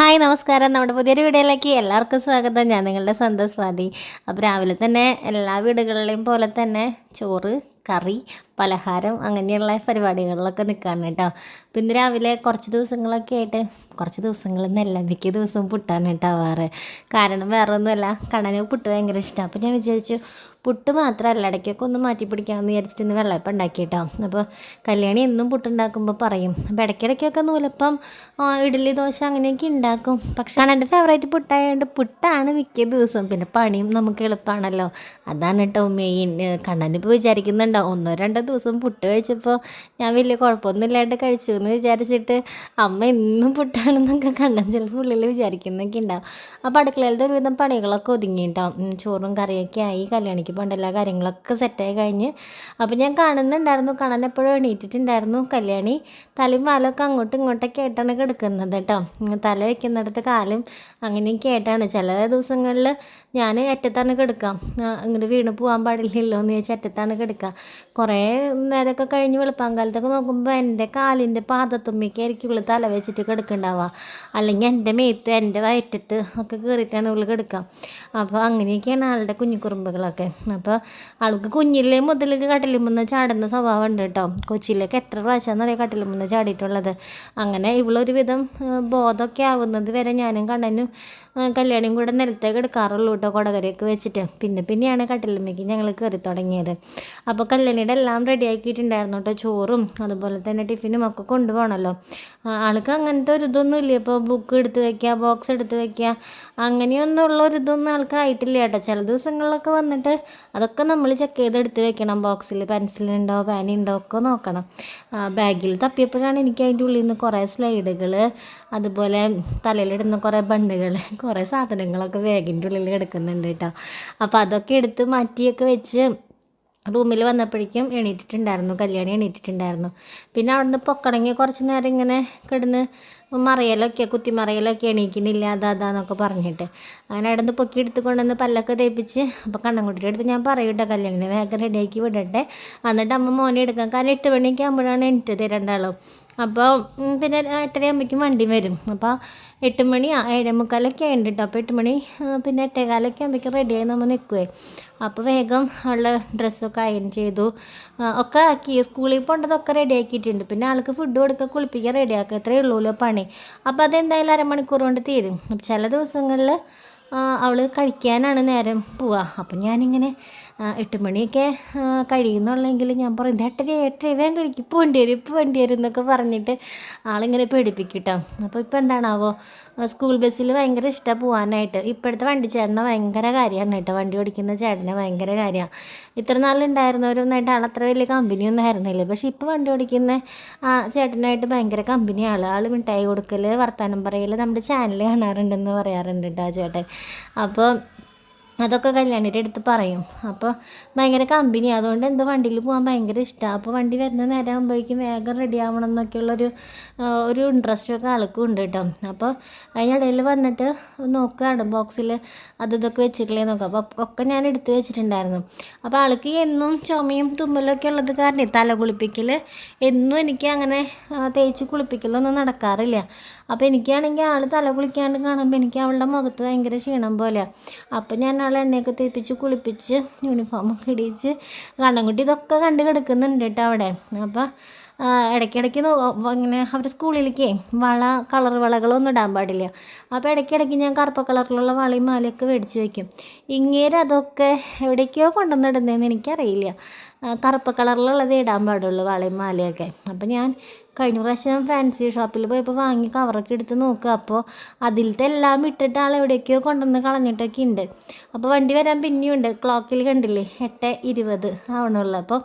Hi നമസ്കാരം. നമ്മുടെ പുതിയൊരു വീഡിയോയിലേക്ക് എല്ലാവർക്കും സ്വാഗതം. ഞാൻ നിങ്ങളുടെ സ്വന്തം സ്വാതി. അപ്പോൾ രാവിലെ തന്നെ എല്ലാ വീടുകളിലെയും പോലെ തന്നെ ചോറ് കറി പലഹാരം അങ്ങനെയുള്ള പരിപാടികളിലൊക്കെ നിൽക്കാണ് കേട്ടോ. പിന്നെ രാവിലെ കുറച്ച് ദിവസങ്ങളൊക്കെ ആയിട്ട് കുറച്ച് ദിവസങ്ങളെന്നല്ല മിക്ക ദിവസവും പുട്ടാണ് കേട്ടോ ആവാറ്. കാരണം വേറെ ഒന്നുമല്ല കടന് പുട്ട് ഭയങ്കര ഇഷ്ടമാണ് അപ്പോൾ ഞാൻ വിചാരിച്ചു പുട്ട് മാത്രമല്ല ഇടയ്ക്കൊക്കെ ഒന്ന് മാറ്റി പിടിക്കാമെന്ന് വിചാരിച്ചിട്ട് ഇന്ന് വെള്ളപ്പം ഉണ്ടാക്കി കേട്ടോ അപ്പോൾ കല്യാണി എന്നും പുട്ടുണ്ടാക്കുമ്പോൾ പറയും അപ്പോൾ ഇടയ്ക്കിടയ്ക്കൊക്കെ നൂലപ്പം ഇഡ്ഡലി ദോശ അങ്ങനെയൊക്കെ ഉണ്ടാക്കും. പക്ഷേ എന്റെ ഫേവറേറ്റ് പുട്ടായതുകൊണ്ട് പുട്ടാണ് മിക്ക ദിവസവും. പിന്നെ പണിയും നമുക്ക് എളുപ്പമാണല്ലോ അതാണ് കേട്ടോ മെയിൻ കണ്ണനിപ്പോൾ വിചാരിക്കുന്നുണ്ടോ ഒന്നോ രണ്ടോ ദിവസം പുട്ട് കഴിച്ചപ്പോൾ ഞാൻ വലിയ കുഴപ്പമൊന്നുമില്ലാണ്ട് കഴിച്ചു എന്ന് വിചാരിച്ചിട്ട് അമ്മ എന്നും പുട്ടാണെന്നൊക്കെ കണ്ണൻ ചിലപ്പോൾ ഉള്ളിൽ വിചാരിക്കുന്നൊക്കെ ഉണ്ടാവും. അപ്പോൾ അടുക്കളയിലത്തെ ഒരുവിധം പണികളൊക്കെ ഒതുങ്ങിയിട്ടുണ്ടാവും ഉം, ചോറും കറിയൊക്കെ ആയി കല്യാണിക്ക് പോകേണ്ട എല്ലാ കാര്യങ്ങളൊക്കെ സെറ്റായി കഴിഞ്ഞ്. അപ്പോൾ ഞാൻ കാണുന്നുണ്ടായിരുന്നു. കാണാൻ എപ്പോഴും എണീറ്റിട്ടുണ്ടായിരുന്നു കല്യാണി. തലയും വാലൊക്കെ അങ്ങോട്ടും ഇങ്ങോട്ടൊക്കെ ആയിട്ടാണ് കിടക്കുന്നത് കേട്ടോ. തല വയ്ക്കുന്നിടത്ത് കാലും അങ്ങനെയൊക്കെ ആയിട്ടാണ്. ചില ദിവസങ്ങളിൽ ഞാൻ അറ്റത്താണ് കിടക്കാം. ഇങ്ങോട്ട് വീണ് പോകാൻ പാടില്ലല്ലോ എന്ന് ചോദിച്ചാൽ അറ്റത്താണ് കിടക്കുക കുറേ നേരമൊക്കെ കഴിഞ്ഞ് വെളുപ്പാങ്കാലത്തൊക്കെ നോക്കുമ്പോൾ എന്റെ കാലിന്റെ പാദത്തുമ്മയ്ക്കായിരിക്കും ഇവൾ തല വെച്ചിട്ട് കിടക്കുന്നുണ്ടാവുക അല്ലെങ്കിൽ എന്റെ മേത്ത് എന്റെ വയറ്റത്ത് ഒക്കെ കയറിയിട്ടാണ് ഇവൾ കിടക്കുക അപ്പോൾ അങ്ങനെയൊക്കെയാണ് ആളുടെ കുഞ്ഞിക്കുറുമ്പുകളൊക്കെ. അപ്പോൾ ആൾക്ക് കുഞ്ഞിലെ മുതൽ കട്ടിലുമ്പെന്ന് ചാടുന്ന സ്വഭാവം ഉണ്ട് കേട്ടോ. കൊച്ചിയിലേക്ക് എത്ര അറിയാം കട്ടിലുമ്പെന്ന് ചാടിയിട്ടുള്ളത്? അങ്ങനെ ഇവളൊരുവിധം ബോധമൊക്കെ ആവുന്നത് വരെ ഞാനും കണ്ണനും കല്യാണിയും കൂടെ നിലത്തേക്ക് എടുക്കാറുള്ളൂ കേട്ടോ കൊടകരയൊക്കെ വെച്ചിട്ട്. പിന്നെ പിന്നെയാണ് കട്ടിലമ്മയ്ക്ക് ഞങ്ങൾ കയറി തുടങ്ങിയത്. അപ്പോൾ കല്യാണിയുടെ എല്ലാം റെഡി ആക്കിയിട്ടുണ്ടായിരുന്നു കേട്ടോ ചോറും അതുപോലെ തന്നെ ടിഫിനും ഒക്കെ കൊണ്ടുപോകണമല്ലോ ആൾക്ക് അങ്ങനത്തെ ഒരു ഇതൊന്നും ഇല്ല? ഇപ്പോൾ ബുക്ക് എടുത്ത് വെക്കുക ബോക്സ് എടുത്ത് വെക്കുക അങ്ങനെയൊന്നും ഉള്ള ഒരു ഇതൊന്നും ആൾക്ക് ആയിട്ടില്ല കേട്ടോ. ചില ദിവസങ്ങളിലൊക്കെ വന്നിട്ട് അതൊക്കെ നമ്മൾ ചെക്ക് ചെയ്ത് എടുത്ത് വെക്കണം. ബോക്സിൽ പെൻസിലുണ്ടോ പേനുണ്ടോ ഒക്കെ നോക്കണം. ബാഗിൽ തപ്പിയപ്പോഴാണ് എനിക്ക് അതിന്റെ ഉള്ളിൽ നിന്ന് കുറേ സ്ലൈഡുകൾ അതുപോലെ തലയിലിടുന്ന കുറേ ബണ്ണുകൾ കുറേ സാധനങ്ങളൊക്കെ ബാഗിന്റെ ഉള്ളിൽ കിടക്കുന്നുണ്ട് കേട്ടോ. അപ്പോൾ അതൊക്കെ എടുത്ത് മാറ്റിയൊക്കെ വെച്ച് റൂമിൽ വന്നപ്പോഴേക്കും എണീറ്റിട്ടുണ്ടായിരുന്നു കല്യാണി എണീറ്റിട്ടുണ്ടായിരുന്നു. പിന്നെ അവിടുന്ന് പൊക്കടങ്ങി കുറച്ച് നേരം ഇങ്ങനെ കിടന്ന് മറിയലൊക്കെ കുത്തി മറിയലൊക്കെ എണീക്കണില്ല അതാ അതാന്നൊക്കെ പറഞ്ഞിട്ട്. അങ്ങനെ അവിടെ നിന്ന് പൊക്കി എടുത്ത് കൊണ്ടുവന്ന് പല്ലൊക്കെ തേപ്പിച്ച് അപ്പോൾ കണ്ണൻകുട്ടിയുടെ അടുത്ത് ഞാൻ പറയൂട്ടെ കല്യാണിനെ വേഗം റെഡിയാക്കി വിടട്ടെ. എന്നിട്ട് അമ്മ മോനെ എടുക്കാം കാരണം എട്ട് മണിയൊക്കെ ആകുമ്പോഴാണ് എണീറ്റത് രണ്ടാളും. അപ്പോൾ പിന്നെ എട്ടര ആകുമ്പോഴേക്കും വണ്ടി വരും. അപ്പോൾ എട്ട് മണി ഏഴേ മുക്കാലൊക്കെ ഉണ്ട് കേട്ടോ അപ്പോൾ എട്ട് മണി പിന്നെ എട്ടേകാലൊക്കെ ആകുമ്പോഴേക്കും റെഡിയായി നമ്മൾ നിൽക്കുവേ അപ്പോൾ വേഗം ഉള്ള ഡ്രസ്സൊക്കെ അയൺ ചെയ്തു. ഒക്കെ ആക്കി. സ്കൂളിൽ പോകേണ്ടതൊക്കെ റെഡി ആക്കിയിട്ടുണ്ട്. പിന്നെ ആൾക്ക് ഫുഡ് കൊടുക്കുക കുളിപ്പിക്കുക റെഡി ആക്കുക ഇത്രയേ ഉള്ളൂല്ലോ പണി. അപ്പോൾ അതെന്തായാലും അരമണിക്കൂർ കൊണ്ട് തീരും. ചില ദിവസങ്ങളിൽ അവൾ കഴിക്കാനാണ് നേരം പോവുക അപ്പം ഞാനിങ്ങനെ എട്ട് മണിയൊക്കെ കഴിയുന്നുള്ളെങ്കിൽ ഞാൻ പറയും ഇത് എട്ടര എട്ടര വേഗം കഴിക്കും ഇപ്പോൾ വേണ്ടി വരും ഇപ്പോൾ വേണ്ടി വരും എന്നൊക്കെ പറഞ്ഞിട്ട് ആളിങ്ങനെ പേടിപ്പിക്കും കേട്ടോ അപ്പോൾ ഇപ്പോൾ എന്താണാവോ സ്കൂൾ ബസ്സിൽ ഭയങ്കര ഇഷ്ടമാണ് പോകാനായിട്ട് ഇപ്പോഴത്തെ വണ്ടി ചേട്ടനെ ഭയങ്കര കാര്യമാണ് കേട്ടോ. വണ്ടി ഓടിക്കുന്ന ചേട്ടനെ ഭയങ്കര കാര്യമാണ് ഇത്ര നാളുണ്ടായിരുന്നവരൊന്നായിട്ട് ആൾ അത്ര വലിയ കമ്പനിയൊന്നും ആയിരുന്നില്ല. പക്ഷേ ഇപ്പോൾ വണ്ടി ഓടിക്കുന്ന ആ ചേട്ടനായിട്ട് ഭയങ്കര കമ്പനി ആൾ മിഠായി കൊടുക്കൽ വർത്തമാനം പറയൽ നമ്മുടെ ചാനൽ കാണാറുണ്ടെന്ന് പറയാറുണ്ട് കേട്ടോ ചേട്ടൻ. അപ്പോൾ അതൊക്കെ കല്യാണിയുടെ അടുത്ത് പറയും. അപ്പോൾ ഭയങ്കര കമ്പനി അതുകൊണ്ട് എന്തോ വണ്ടിയിൽ പോകാൻ ഭയങ്കര ഇഷ്ടമാണ് അപ്പോൾ വണ്ടി വരുന്ന നേരം ആകുമ്പോഴേക്കും വേഗം റെഡി ആവണം എന്നൊക്കെയുള്ളൊരു ഒരു ഇൻട്രസ്റ്റ് ഒക്കെ ആൾക്കും ഉണ്ട് കേട്ടോ അപ്പോൾ അതിനിടയിൽ വന്നിട്ട് നോക്കുകയാണ് ബോക്സിൽ അത് ഇതൊക്കെ വെച്ചിട്ടില്ലേ നോക്കുക അപ്പോൾ ഒക്കെ ഞാൻ എടുത്ത് വെച്ചിട്ടുണ്ടായിരുന്നു. അപ്പോൾ ആൾക്ക് എന്നും ചുമയും തുമ്മലൊക്കെ ഉള്ളത് കാരണം തല കുളിപ്പിക്കൽ എന്നും എനിക്ക് അങ്ങനെ തേച്ച് കുളിപ്പിക്കലൊന്നും നടക്കാറില്ല. അപ്പോൾ എനിക്കാണെങ്കിൽ ആൾ തല കുളിക്കാണ്ട് കാണുമ്പോൾ എനിക്ക് അവളുടെ മുഖത്ത് ഭയങ്കര ക്ഷീണം പോലെയാണ് അപ്പോൾ ഞാൻ ആളെ എണ്ണയൊക്കെ തേപ്പിച്ച് കുളിപ്പിച്ച് യൂണിഫോമൊക്കെ ഇടിയിച്ച് കണ്ണൻകുട്ടി ഇതൊക്കെ കണ്ട് കിടക്കുന്നുണ്ട് കേട്ടോ അവിടെ. അപ്പോൾ ഇടയ്ക്കിടയ്ക്ക് ഇങ്ങനെ അവർ സ്കൂളിലേക്ക് വള കളർ വളകളൊന്നും ഇടാൻ പാടില്ല. അപ്പോൾ ഇടയ്ക്കിടയ്ക്ക് ഞാൻ കറുപ്പ കളറിലുള്ള വളയും മാലയൊക്കെ മേടിച്ച് വയ്ക്കും ഇങ്ങേര് അതൊക്കെ എവിടേക്കോ കൊണ്ടുവന്നിടുന്നതെന്ന് എനിക്കറിയില്ല. കറുപ്പ കറുപ്പ് കളറിലുള്ളത് ഇടാൻ പാടുള്ളൂ വളയും മാലയൊക്കെ. അപ്പോൾ ഞാൻ കഴിഞ്ഞ പ്രാവശ്യം ഫാൻസി ഷോപ്പിൽ പോയപ്പോൾ വാങ്ങി കവറൊക്കെ എടുത്ത് നോക്കുക അപ്പോൾ അതിലത്തെ എല്ലാം ഇട്ടിട്ട് ആൾ എവിടെയൊക്കെയോ കൊണ്ടുവന്ന് കളഞ്ഞിട്ടൊക്കെ ഉണ്ട് അപ്പോൾ വണ്ടി വരാൻ പിന്നെയും ഉണ്ട് ക്ലോക്കിൽ കണ്ടില്ലേ? എട്ട് ഇരുപത് ആവണുള്ളൂ. അപ്പോൾ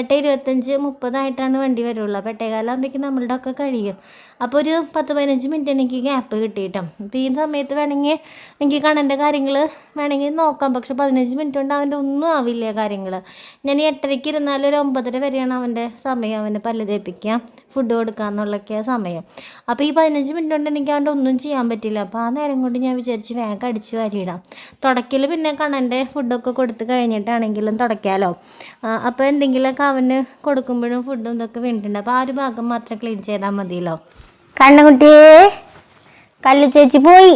എട്ട് ഇരുപത്തഞ്ച് മുപ്പതായിട്ടാണ് വണ്ടി വരുള്ളൂ. അപ്പോൾ എട്ടേകാലാകുമ്പോഴേക്കും നമ്മളുടെ ഒക്കെ കഴിയും. അപ്പോൾ ഒരു പത്ത് പതിനഞ്ച് മിനിറ്റ് എനിക്ക് ഗ്യാപ്പ് കിട്ടിയിട്ടും. അപ്പോൾ ഈ സമയത്ത് വേണമെങ്കിൽ എനിക്ക് കണ്ണന്റെ കാര്യങ്ങൾ വേണമെങ്കിൽ നോക്കാം. പക്ഷെ പതിനഞ്ച് മിനിറ്റ് കൊണ്ട് അവന്റെ ഒന്നും ആവില്ല കാര്യങ്ങൾ. ഞാൻ ഈ എട്ടരയ്ക്ക് ഇരുന്നാലും ഒരു ഒമ്പതര വരെയാണ് അവന്റെ സമയം അവന്റെ പല്ല് തേപ്പിക്കുക. ഫുഡ് കൊടുക്കുക എന്നുള്ളൊക്കെ സമയം. അപ്പോൾ ഈ പതിനഞ്ച് മിനിറ്റ് കൊണ്ട് എനിക്ക് അവന്റെ ഒന്നും ചെയ്യാൻ പറ്റില്ല. അപ്പോൾ ആ നേരം കൊണ്ട് ഞാൻ വിചാരിച്ച് വേഗം അടിച്ച് വാരിയിടാം. തുടക്കൽ പിന്നെ കണ്ണന്റെ ഫുഡൊക്കെ കൊടുത്ത് കഴിഞ്ഞിട്ടാണെങ്കിലും തുടയ്ക്കാമല്ലോ അപ്പോൾ എന്തെങ്കിലുമൊക്കെ അവന് കൊടുക്കുമ്പോഴും ഫുഡും ഇതൊക്കെ വീണിട്ടുണ്ട് അപ്പോൾ ആ ഒരു ഭാഗം മാത്രം ക്ലീൻ ചെയ്താൽ മതിയല്ലോ. കണ്ണുകുട്ടിയേ കല്ലു ചേച്ചി പോയി.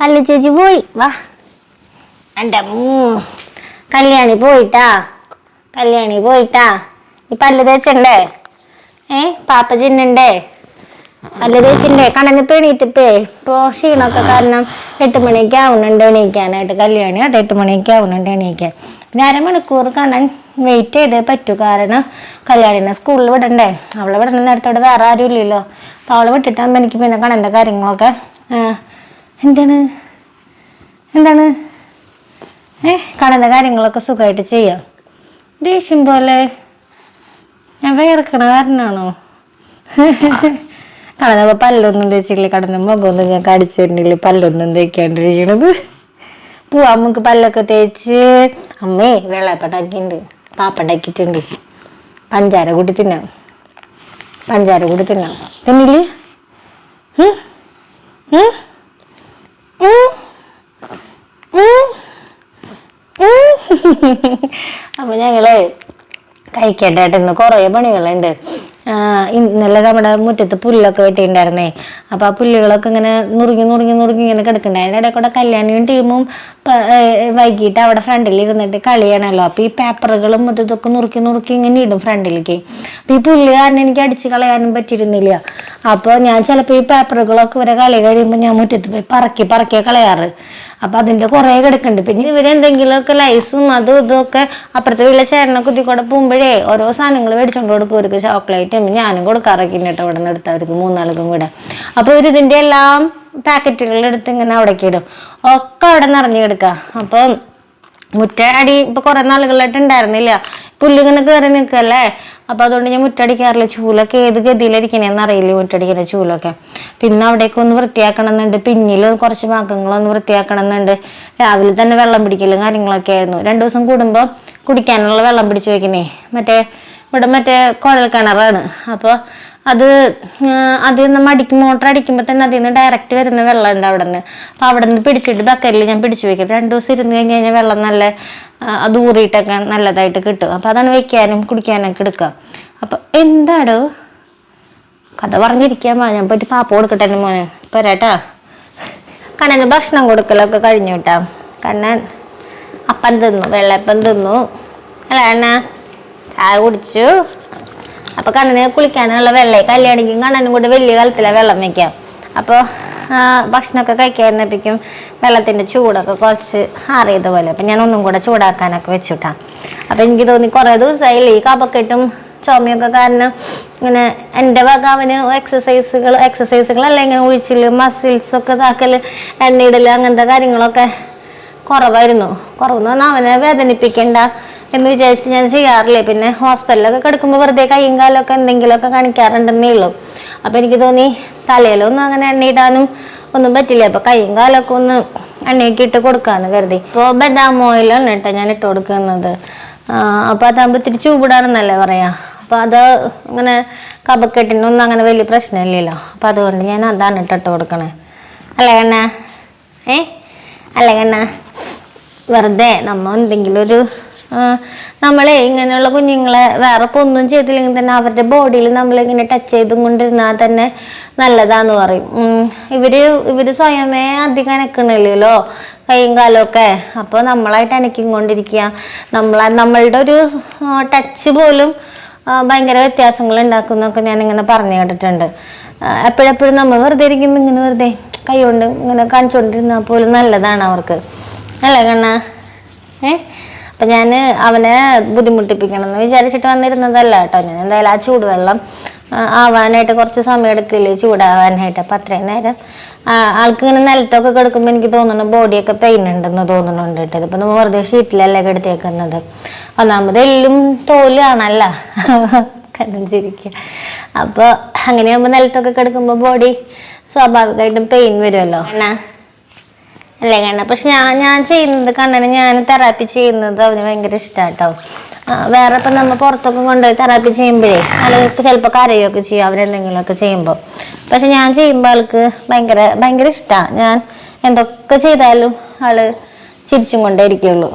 കല്ലു ചേച്ചി പോയി. വാ. എന്റെ കല്യാണി പോയിട്ടാ. കല്യാണി പോയിട്ടാ. ഈ പല്ല് തേച്ചണ്ടേ? ഏ പാപ്പ ചിന്നണ്ടേ പല്ല് തേച്ചിണ്ടേ കണ്ണന് പെണീറ്റിപ്പേ ഇപ്പോ ക്ഷീണമൊക്കെ കാരണം എട്ട് മണിക്ക് ആവുന്നുണ്ട് എണീക്കാനായിട്ട്. കല്യാണി കേട്ടോ എട്ട് മണിക്ക് ആവുന്നുണ്ട് എണീക്കാൻ. പിന്നെ അരമണിക്കൂർ കാണാൻ വെയിറ്റ് ചെയ്തേ പറ്റൂ. കാരണം കല്യാണിനെ സ്കൂളിൽ വിടണ്ടേ. അവളെ വിടണ നേരത്തോടെ വേറെ ആരും ഇല്ലല്ലോ. അപ്പോൾ അവളെ വിട്ടിട്ടാകുമ്പോൾ എനിക്ക് പിന്നെ കണ്ണന്റെ കാര്യങ്ങളൊക്കെ എന്താണ്? എന്താണ്? ഏ കണ്ണന്റെ കാര്യങ്ങളൊക്കെ സുഖമായിട്ട് ചെയ്യാം. ദേഷ്യം പോലെ ഞാൻ വേർക്കണ കാരണമാണോ പല്ലൊന്നും തേച്ചില്ല കടന്ന മുഖമൊന്നും ഞാൻ കടിച്ചു തരുന്നില്ല പല്ലൊന്നും തേക്കാണ്ടിരിക്കണത്. പോവാ നമുക്ക് പല്ലൊക്കെ തേച്ച്. അമ്മേ വെള്ളപ്പട്ടാക്കിണ്ട് പാപ്പണ്ടാക്കിയിട്ടുണ്ട് പഞ്ചാര കൂടി തിന്നാം. പഞ്ചാര കൂടി തിന്നാം. തിന്നില്ലേ? അപ്പൊ ഞങ്ങൾ കഴിക്കട്ടെ ഇന്ന് കുറേ പണികളുണ്ട്. ഇന്നലെ നമ്മുടെ മുറ്റത്ത് പുല്ലൊക്കെ വെട്ടിയിട്ടുണ്ടായിരുന്നേ. അപ്പോൾ ആ പുല്ലുകളൊക്കെ ഇങ്ങനെ നുറുങ്ങി നുറുങ്ങി നുറുങ്ങി ഇങ്ങനെ കിടക്കുന്നുണ്ട്. അതിന്റെ ഇടയിൽ കൂടെ കല്യാണിയും ടീമും വൈകിട്ട് അവിടെ ഫ്രണ്ടിൽ ഇരുന്നിട്ട് കളിയാണല്ലോ. അപ്പോൾ ഈ പേപ്പറുകളും മുറ്റത്തൊക്കെ നുറുക്കി നുറുക്കി ഇങ്ങനെ ഇടും ഫ്രണ്ടിലേക്ക്. അപ്പം ഈ പുല്ല് കാരണം എനിക്ക് അടിച്ച് കളയാനും പറ്റിയിരുന്നില്ല. അപ്പോൾ ഞാൻ ചിലപ്പോൾ ഈ പേപ്പറുകളൊക്കെ ഇവരെ കളി കഴിയുമ്പോൾ ഞാൻ മുറ്റത്ത് പോയി പറക്കി പറക്കിയ കളയാറ്. അപ്പൊ അതിന്റെ കുറേ കിടക്കുന്നുണ്ട് പിന്നെ ഇവരെന്തെങ്കിലുമൊക്കെ ലൈസും അതും ഇതൊക്കെ അപ്പുറത്തെ വീട്ടിലെ ചേട്ടനെ കുത്തി കൂടെ പോകുമ്പോഴേ ഓരോ സാധനങ്ങൾ മേടിച്ചോണ്ട് കൊടുക്കും. അവർക്ക് ചോക്ലേറ്റും ഞാനും കൊടുക്കാറൊക്കെ കേട്ടോ ഇവിടെ നിന്ന് എടുത്തവർക്ക് മൂന്നാൾക്കും കൂടെ. അപ്പൊ ഇവർ ഇതിന്റെ എല്ലാം പാക്കറ്റുകൾ എടുത്ത് ഇങ്ങനെ അവിടേക്ക് ഇടും. ഒക്കെ അവിടെ നിറഞ്ഞു കിടക്കുക അപ്പം മുറ്റടി ഇപ്പൊ കുറെ നാളുകളായിട്ട് ഉണ്ടായിരുന്നില്ല. പുല്ലിങ്ങനെ കയറി നിൽക്കല്ലേ? അപ്പൊ അതുകൊണ്ട് ഞാൻ മുറ്റടിക്കാറില്ല ചൂലൊക്കെ ഏത് ഗതിയിലിരിക്കണേന്ന് അറിയില്ല മുറ്റടിക്കുന്ന ചൂലൊക്കെ. പിന്നെ അവിടേക്ക് ഒന്ന് വൃത്തിയാക്കണം എന്നുണ്ട് പിന്നിൽ കുറച്ച് ഭാഗങ്ങളൊന്ന് വൃത്തിയാക്കണം എന്നുണ്ട് രാവിലെ തന്നെ വെള്ളം പിടിക്കലും കാര്യങ്ങളൊക്കെ ആയിരുന്നു. രണ്ടു ദിവസം കൂടുമ്പോൾ കുടിക്കാനുള്ള വെള്ളം പിടിച്ചു വെക്കണേ. മറ്റേ ഇവിടെ മറ്റേ കുഴൽ കിണറാണ് അപ്പോൾ അത് അതിൽ നിന്ന് മടിക്ക് മോട്ടർ അടിക്കുമ്പോൾ തന്നെ അതിൽ നിന്ന് ഡയറക്റ്റ് വരുന്ന വെള്ളം ഉണ്ട് അവിടെ നിന്ന് അപ്പോൾ അവിടെ നിന്ന് പിടിച്ചിട്ട് ബക്കറ്റിൽ ഞാൻ പിടിച്ചു വെക്കും. രണ്ട് ദിവസം ഇരുന്ന് കഴിഞ്ഞ് കഴിഞ്ഞാൽ വെള്ളം നല്ല അത് ഊറിയിട്ടൊക്കെ നല്ലതായിട്ട് കിട്ടും. അപ്പോൾ അതാണ് വെക്കാനും കുടിക്കാനൊക്കെ എടുക്കുക. അപ്പോൾ എന്താടോ? കഥ പറഞ്ഞിരിക്കാൻ വാ. ഞാൻ പറ്റി പാപ്പ കൊടുക്കട്ടെ എന്റെ മോനെ. പോരാട്ടാ കണ്ണന് ഭക്ഷണം കൊടുക്കലൊക്കെ കഴിഞ്ഞു കേട്ടാ കണ്ണൻ അപ്പം തിന്നു വെള്ളപ്പം തിന്നു. അല്ല അണ്ണ? ചായ കുടിച്ചു. അപ്പൊ കണ്ണന് കുളിക്കാനുള്ള വെള്ളം കല്യാണിക്കും കണ്ണനും കൂടി വലിയ കലത്തിലെ വെള്ളം വെക്കാം. അപ്പോൾ ഭക്ഷണമൊക്കെ കഴിക്കാതിരുന്നപ്പോഴേക്കും വെള്ളത്തിന്റെ ചൂടൊക്കെ കുറച്ച് ആറിയത് പോലെ. അപ്പം ഞാൻ ഒന്നും കൂടെ ചൂടാക്കാനൊക്കെ വെച്ചുട്ടാ. അപ്പം എനിക്ക് തോന്നി കുറേ ദിവസമായില്ലേ ഈ കപക്കെട്ടും ചുമയൊക്കെ കാരണം ഇങ്ങനെ എന്റെ വക അവന് എക്സസൈസുകൾ എക്സസൈസുകളല്ല ഇങ്ങനെ ഒഴിച്ചിൽ മസിൽസ് ഒക്കെ എണ്ണയിടൽ അങ്ങനത്തെ കാര്യങ്ങളൊക്കെ കുറവായിരുന്നു. കുറവെന്ന് പറഞ്ഞാൽ അവനെ വേദനിപ്പിക്കണ്ട. എന്ന് വിചാരിച്ചിട്ട് ഞാൻ ചെയ്യാറില്ലേ? പിന്നെ ഹോസ്പിറ്റലൊക്കെ കിടക്കുമ്പോൾ വെറുതെ കൈയും കാലമൊക്കെ എന്തെങ്കിലുമൊക്കെ കാണിക്കാറുണ്ടെന്നേ ഉള്ളൂ. അപ്പം എനിക്ക് തോന്നി തലയിലൊന്നും അങ്ങനെ എണ്ണയിടാനും ഒന്നും പറ്റില്ല. അപ്പം കൈയും കാലമൊക്കെ ഒന്ന് എണ്ണയൊക്കെ ഇട്ട് കൊടുക്കാന്ന് കരുതി. ഇപ്പോൾ ബദാം ഓയിലാണ് കേട്ടോ ഞാൻ ഇട്ട് കൊടുക്കുന്നത്. അപ്പോൾ അതാകുമ്പോൾ ഇത്തിരി ചൂടാണെന്നല്ലേ പറയാം. അപ്പോൾ അത് അങ്ങനെ കപക്കെട്ടിനൊന്നും അങ്ങനെ വലിയ പ്രശ്നമില്ലല്ലോ. അപ്പോൾ അതുകൊണ്ട് ഞാൻ അതാണ് ഇട്ടിട്ട് കൊടുക്കണേ. അല്ലേ കണ്ണ? ഏ? അല്ലേ കണ്ണ? വെറുതെ നമ്മൾ എന്തെങ്കിലും ഒരു നമ്മളെ ഇങ്ങനെയുള്ള കുഞ്ഞുങ്ങളെ വേറെ ഇപ്പൊ ഒന്നും ചെയ്തില്ലെങ്കിൽ തന്നെ അവരുടെ ബോഡിയിൽ നമ്മളിങ്ങനെ ടച്ച് ചെയ്തും കൊണ്ടിരുന്നാൽ തന്നെ നല്ലതാന്ന് പറയും. ഇവർ ഇവർ സ്വയമേ അധികം അനക്കണില്ലല്ലോ കൈയും കാലമൊക്കെ അപ്പോൾ നമ്മളായിട്ട് അനക്കും കൊണ്ടിരിക്കുക നമ്മളെ നമ്മളുടെ ഒരു ടച്ച് പോലും ഭയങ്കര വ്യത്യാസങ്ങൾ ഉണ്ടാക്കുന്നൊക്കെ ഞാനിങ്ങനെ പറഞ്ഞു കേട്ടിട്ടുണ്ട്. എപ്പോഴെപ്പോഴും നമ്മൾ വെറുതെ ഇരിക്കുമ്പോൾ ഇങ്ങനെ വെറുതെ കൈ കൊണ്ട് ഇങ്ങനെ കാണിച്ചുകൊണ്ടിരുന്നാൽ പോലും നല്ലതാണ് അവർക്ക്. അല്ലേ കണ്ണ? ഏ? അപ്പം ഞാൻ അവനെ ബുദ്ധിമുട്ടിപ്പിക്കണം എന്ന് വിചാരിച്ചിട്ട് വന്നിരുന്നതല്ല കേട്ടോ ഞാൻ. എന്തായാലും ആ ചൂടുവെള്ളം ആവാനായിട്ട് കുറച്ച് സമയം എടുക്കില്ലേ? ചൂടാവാനായിട്ട്. അപ്പം അത്രയും നേരം ആൾക്ക് ഇങ്ങനെ നിലത്തൊക്കെ കിടക്കുമ്പോൾ എനിക്ക് തോന്നുന്നു ബോഡിയൊക്കെ പെയിൻ ഉണ്ടെന്ന് തോന്നുന്നുണ്ട് കേട്ടോ. ഇതിപ്പോൾ നമ്മൾ വെറുതെ ഷീറ്റിലല്ലേ കിടത്തിയേക്കുന്നത്. ഒന്നാമത് എല്ലും തോലാണല്ല കണ്ടിരിക്കുക അപ്പോൾ അങ്ങനെയാകുമ്പോൾ നിലത്തൊക്കെ കിടക്കുമ്പോൾ ബോഡി സ്വാഭാവികമായിട്ടും പെയിൻ വരുമല്ലോ. എന്നാ അല്ലേ കണ്ണ? പക്ഷെ ഞാൻ ഞാൻ ചെയ്യുന്നത് കണ്ണന് ഞാൻ തെറാപ്പി ചെയ്യുന്നത് അവന് ഭയങ്കര ഇഷ്ടാട്ടോ. ആ, വേറെ ഇപ്പം നമ്മൾ പുറത്തൊക്കെ കൊണ്ടുപോയി തെറാപ്പി ചെയ്യുമ്പോഴേ ആളുകൾക്ക് ചിലപ്പോൾ കരയൊക്കെ ചെയ്യും അവരെന്തെങ്കിലുമൊക്കെ ചെയ്യുമ്പോൾ പക്ഷെ ഞാൻ ചെയ്യുമ്പോൾ ആൾക്ക് ഭയങ്കര ഭയങ്കര ഇഷ്ടമാണ് ഞാൻ എന്തൊക്കെ ചെയ്താലും ആൾ ചിരിച്ചും കൊണ്ടേ ഇരിക്കുള്ളൂ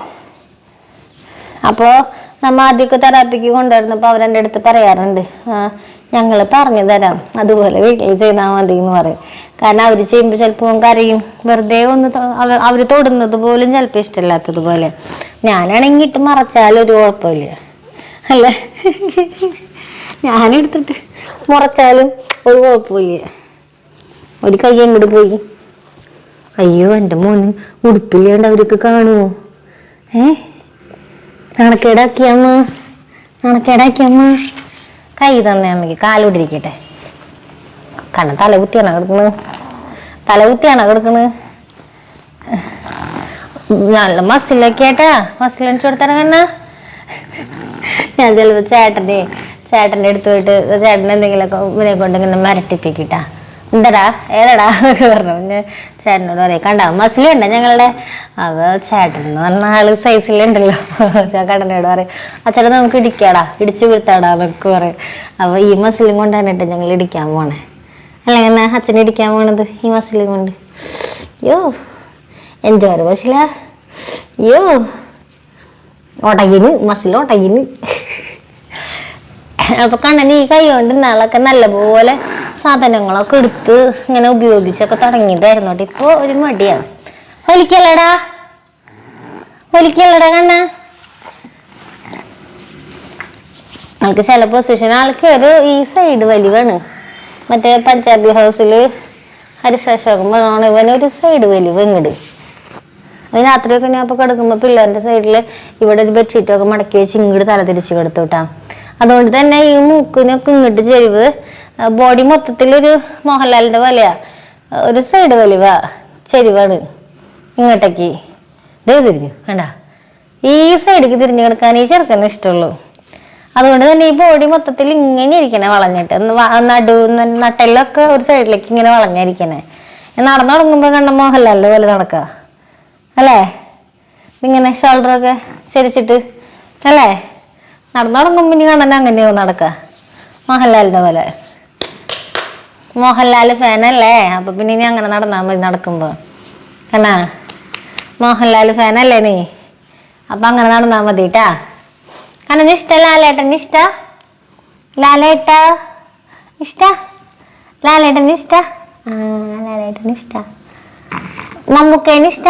അപ്പോൾ നമ്മ ആദ്യമൊക്കെ തെറാപ്പിക്ക് കൊണ്ടുവരുന്നപ്പോൾ അവരെന്റെ അടുത്ത് പറയാറുണ്ട് ഞങ്ങൾ പറഞ്ഞു തരാം. അതുപോലെ വീട്ടിൽ ചെയ്താൽ മതി എന്ന് പറയും. കാരണം അവർ ചെയ്യുമ്പോൾ ചിലപ്പോൾ കരയും. വെറുതെ ഒന്ന് അവർ തൊടുന്നത് പോലും ചിലപ്പോൾ ഇഷ്ടമില്ലാത്തതുപോലെ ഞാനാണെങ്കിൽ ഇട്ട് മറച്ചാലൊരു കുഴപ്പമില്ല. അല്ല? ഞാനെടുത്തിട്ട് മുറച്ചാലും ഒരു കുഴപ്പമില്ല. ഒരു കൈ അങ്ങോട്ട് പോയി. അയ്യോ എന്റെ മോന് ഉടുപ്പില്ലാണ്ട് അവർക്ക് കാണുമോ ഏ? നാണക്കേടാക്കിയമ്മ. നാണക്കേടാക്കിയമ്മ. കൈ തന്നെ അമ്മയ്ക്ക് കാലോട്ടിരിക്കട്ടെ. കാരണം തല കുത്തിയാണ് കിടക്കണ്? തല കുത്തിയാണ് കിടക്കണ്? നല്ല മസിലൊക്കെ ആട്ടാ മസിൽ അടിച്ചു കൊടുത്തിറങ്ങണ ഞാൻ ചിലപ്പോൾ ചേട്ടന്റെ ചേട്ടന്റെ അടുത്ത് പോയിട്ട് ചേട്ടൻ എന്തെങ്കിലുമൊക്കെ ഇവനെ കൊണ്ട് ഇങ്ങനെ മരട്ടിപ്പിക്കിട്ടാ എന്താടാ ഏതാടാ എന്നൊക്കെ പറഞ്ഞു. പിന്നെ ചേട്ടനോട് പറയും കണ്ട മസിലുണ്ട് ഞങ്ങളുടെ. അത് ചേട്ടൻ എന്ന് പറഞ്ഞ ആൾ സൈസിലുണ്ടല്ലോ ഞാൻ കടനോട് പറയും അച്ഛനെ നമുക്ക് ഇടിക്കാടാ ഇടിച്ചു വീഴ്ത്താടാ എന്നൊക്കെ പറയും. അപ്പൊ ഈ മസിലും കൊണ്ട് കേട്ടോ ഞങ്ങൾ ഇടിക്കാൻ പോണേ. അല്ലെങ്കിൽ എന്നാ അച്ഛനെ ഇടിക്കാൻ പോണത് ഈ മസിലും കൊണ്ട്? യോ എന്റെ ഒരു പക്ഷില യോ ഒടകിന് മസിൽ ഒടകിന്. അപ്പൊ കണ്ണന് ഈ കൈ കൊണ്ട് നാളൊക്കെ നല്ലപോലെ സാധനങ്ങളൊക്കെ എടുത്ത് ഇങ്ങനെ ഉപയോഗിച്ചൊക്കെ തുടങ്ങിയതായിരുന്നു കേട്ടോ. ഇപ്പൊ ഒരു മടിയാണ്. ഒലിക്കല്ലടാ. ഒലിക്കല്ലടാ കണ്ണ. നമുക്ക് ചില പൊസിഷൻ ആൾക്ക് ഒരു ഈ സൈഡ് വലിവാണ്. മറ്റേ പഞ്ചാബി ഹൗസിൽ ഹരിശേഷകം പറഞ്ഞാണ് ഒരു സൈഡ് വലിവ് ഇങ്ങോട്ട് അത് രാത്രിയൊക്കെ ഞാൻ അപ്പോൾ കിടക്കുമ്പോൾ പിള്ളേരുടെ സൈഡിൽ ഇവിടെ ഒരു ബെഡ്ഷീറ്റൊക്കെ മടക്കി വെച്ച് ഇങ്ങോട്ട് തല തിരിച്ച് കിടത്തു അതുകൊണ്ട് തന്നെ ഈ മൂക്കിനൊക്കെ ഇങ്ങോട്ട് ചെരിവ് ബോഡി മൊത്തത്തിൽ ഒരു മോഹൻലാലിന്റെ പോലെയാ ഒരു സൈഡ് വലിവ ചെരിവാണ്. ഇങ്ങോട്ടേക്ക്. ദേ തിരിഞ്ഞു വേണ്ട ഈ സൈഡിലേക്ക് തിരിഞ്ഞു കിടക്കാൻ ഈ ചെറുക്കനെ ഇഷ്ടമുള്ളൂ. അതുകൊണ്ട് തന്നെ ഈ ബോഡി മൊത്തത്തിൽ ഇങ്ങനെ ഇരിക്കണേ വളഞ്ഞിട്ട്. നടു നട്ടെല്ലൊക്കെ ഒരു സൈഡിലേക്ക് ഇങ്ങനെ വളഞ്ഞിരിക്കണേ. നടന്നു തുടങ്ങുമ്പോൾ കണ്ട മോഹൻലാലിന്റെ പോലെ നടക്കുക അല്ലേ? ഇങ്ങനെ ഷോൾഡറൊക്കെ ചരിച്ചിട്ട് അല്ലേ? നടന്നു തുടങ്ങുമ്പോൾ ഇനി കണ്ണൻ അങ്ങനെയാവും നടക്കുക മോഹൻലാലിന്റെ പോലെ. മോഹൻലാൽ ഫാനല്ലേ? അപ്പൊ പിന്നെ ഇനി അങ്ങനെ നടന്നാ മതി നടക്കുമ്പോ. കണ്ണാ മോഹൻലാൽ ഫാനല്ലേ നീ? അപ്പൊ അങ്ങനെ നടന്നാ മതി കേട്ടാ കണ്ണന് ഇഷ്ട ലാലേട്ടൻ ഇഷ്ട ലാലേട്ട ഇഷ്ട ലാലേട്ടൻ ഇഷ്ട ലാലേട്ടൻ ഇഷ്ട മമ്മൂക്കേന് ഇഷ്ട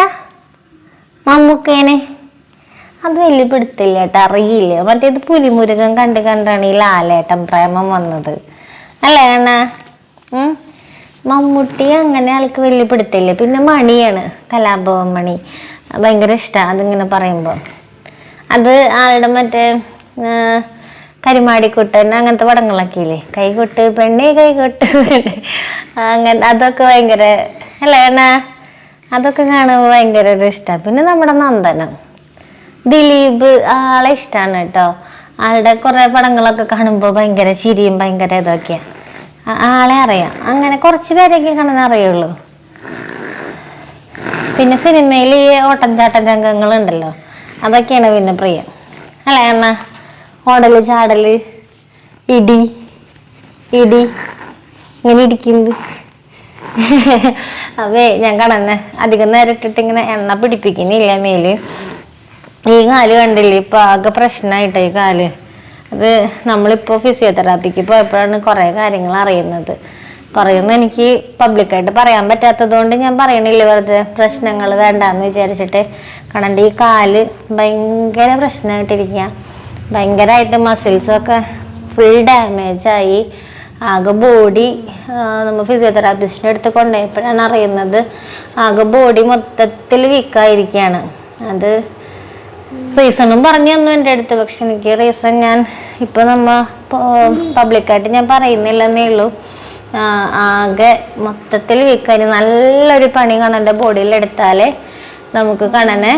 മമ്മൂക്കേനെ. അത് വലിയ പിടുത്തില്ല കേട്ടോ അറിയില്ല. മറ്റേത് പുലിമുരുകൻ കണ്ട് കണ്ടാണ് ഈ ലാലേട്ടൻ പ്രേമം വന്നത്. അല്ലേ അണ്ണ ഉം? മമ്മൂട്ടി അങ്ങനെ ആൾക്ക് വലിയ പിന്നെ മണിയാണ് കലാഭവൻ മണി. ഭയങ്കര ഇഷ്ടമാണ് അതിങ്ങനെ പറയുമ്പോൾ അത് ആളുടെ മറ്റേ കരിമാടിക്കുട്ടൻ അങ്ങനത്തെ പടങ്ങളൊക്കെ ഇല്ലേ കൈകൊട്ട് പെണ്ണേ കൈകൊട്ട് അങ്ങനെ അതൊക്കെ ഭയങ്കര അല്ലേ എന്നാ അതൊക്കെ കാണുമ്പോൾ ഭയങ്കര ഒരു ഇഷ്ടമാണ് പിന്നെ നമ്മുടെ നന്ദനം. ദിലീപ് ആളെ ഇഷ്ടമാണ് കേട്ടോ. ആളുടെ കുറേ പടങ്ങളൊക്കെ കാണുമ്പോൾ ഭയങ്കര ചിരിയും ഭയങ്കര ഇതൊക്കെയാണ് ആളെ അറിയാം. അങ്ങനെ കുറച്ച് പേരൊക്കെ കാണാൻ അറിയുള്ളൂ പിന്നെ സിനിമയിൽ ഈ ഓട്ടം ചാട്ടം രംഗങ്ങളുണ്ടല്ലോ. അതൊക്കെയാണ് പിന്നെ പ്രിയം. അല്ലേ അമ്മ ഓടൽ ചാടൽ ഇടി ഇടി. ഇങ്ങനെ ഇടിക്കുന്നത്. അവേ ഞാൻ കടന്ന് അധികം നേരം ഇട്ടിട്ട് ഇങ്ങനെ എണ്ണ പിടിപ്പിക്കുന്നില്ല മേൽ. ഈ കാൽ കണ്ടില്ലേ? ഇപ്പൊ ആകെ പ്രശ്നമായിട്ടോ ഈ കാൽ. അത് നമ്മളിപ്പോൾ ഫിസിയോതെറാപ്പിക്ക് പോയപ്പോഴാണ് കുറേ കാര്യങ്ങൾ അറിയുന്നത്. കുറേയൊന്നും എനിക്ക് പബ്ലിക്കായിട്ട് പറയാൻ പറ്റാത്തതുകൊണ്ട് ഞാൻ പറയണില്ല വെറുതെ പ്രശ്നങ്ങൾ വേണ്ടാന്ന് വിചാരിച്ചിട്ട്. കണന്റെ ഈ കാൽ ഭയങ്കര പ്രശ്നമായിട്ടിരിക്കുക ഭയങ്കരമായിട്ട് മസിൽസൊക്കെ ഫുൾ ഡാമേജായി ആകെ ബോഡി നമ്മൾ ഫിസിയോതെറാപ്പിസ്റ്റിന്റെ അടുത്ത് കൊണ്ടുപോയപ്പോഴാണ് അറിയുന്നത്. ആകെ ബോഡി മൊത്തത്തിൽ വീക്കായിരിക്കുകയാണ് അത് റീസണും പറഞ്ഞു തന്നു എന്റെ അടുത്ത്. പക്ഷെ എനിക്ക് റീസൺ ഞാൻ ഇപ്പൊ നമ്മ പബ്ലിക്കായിട്ട് ഞാൻ പറയുന്നില്ലെന്നേ ഉള്ളൂ. ആകെ മൊത്തത്തിൽ വീക്കായി നല്ലൊരു പണി കണ്ണന്റെ ബോഡിയിൽ എടുത്താലേ നമുക്ക് കണനെ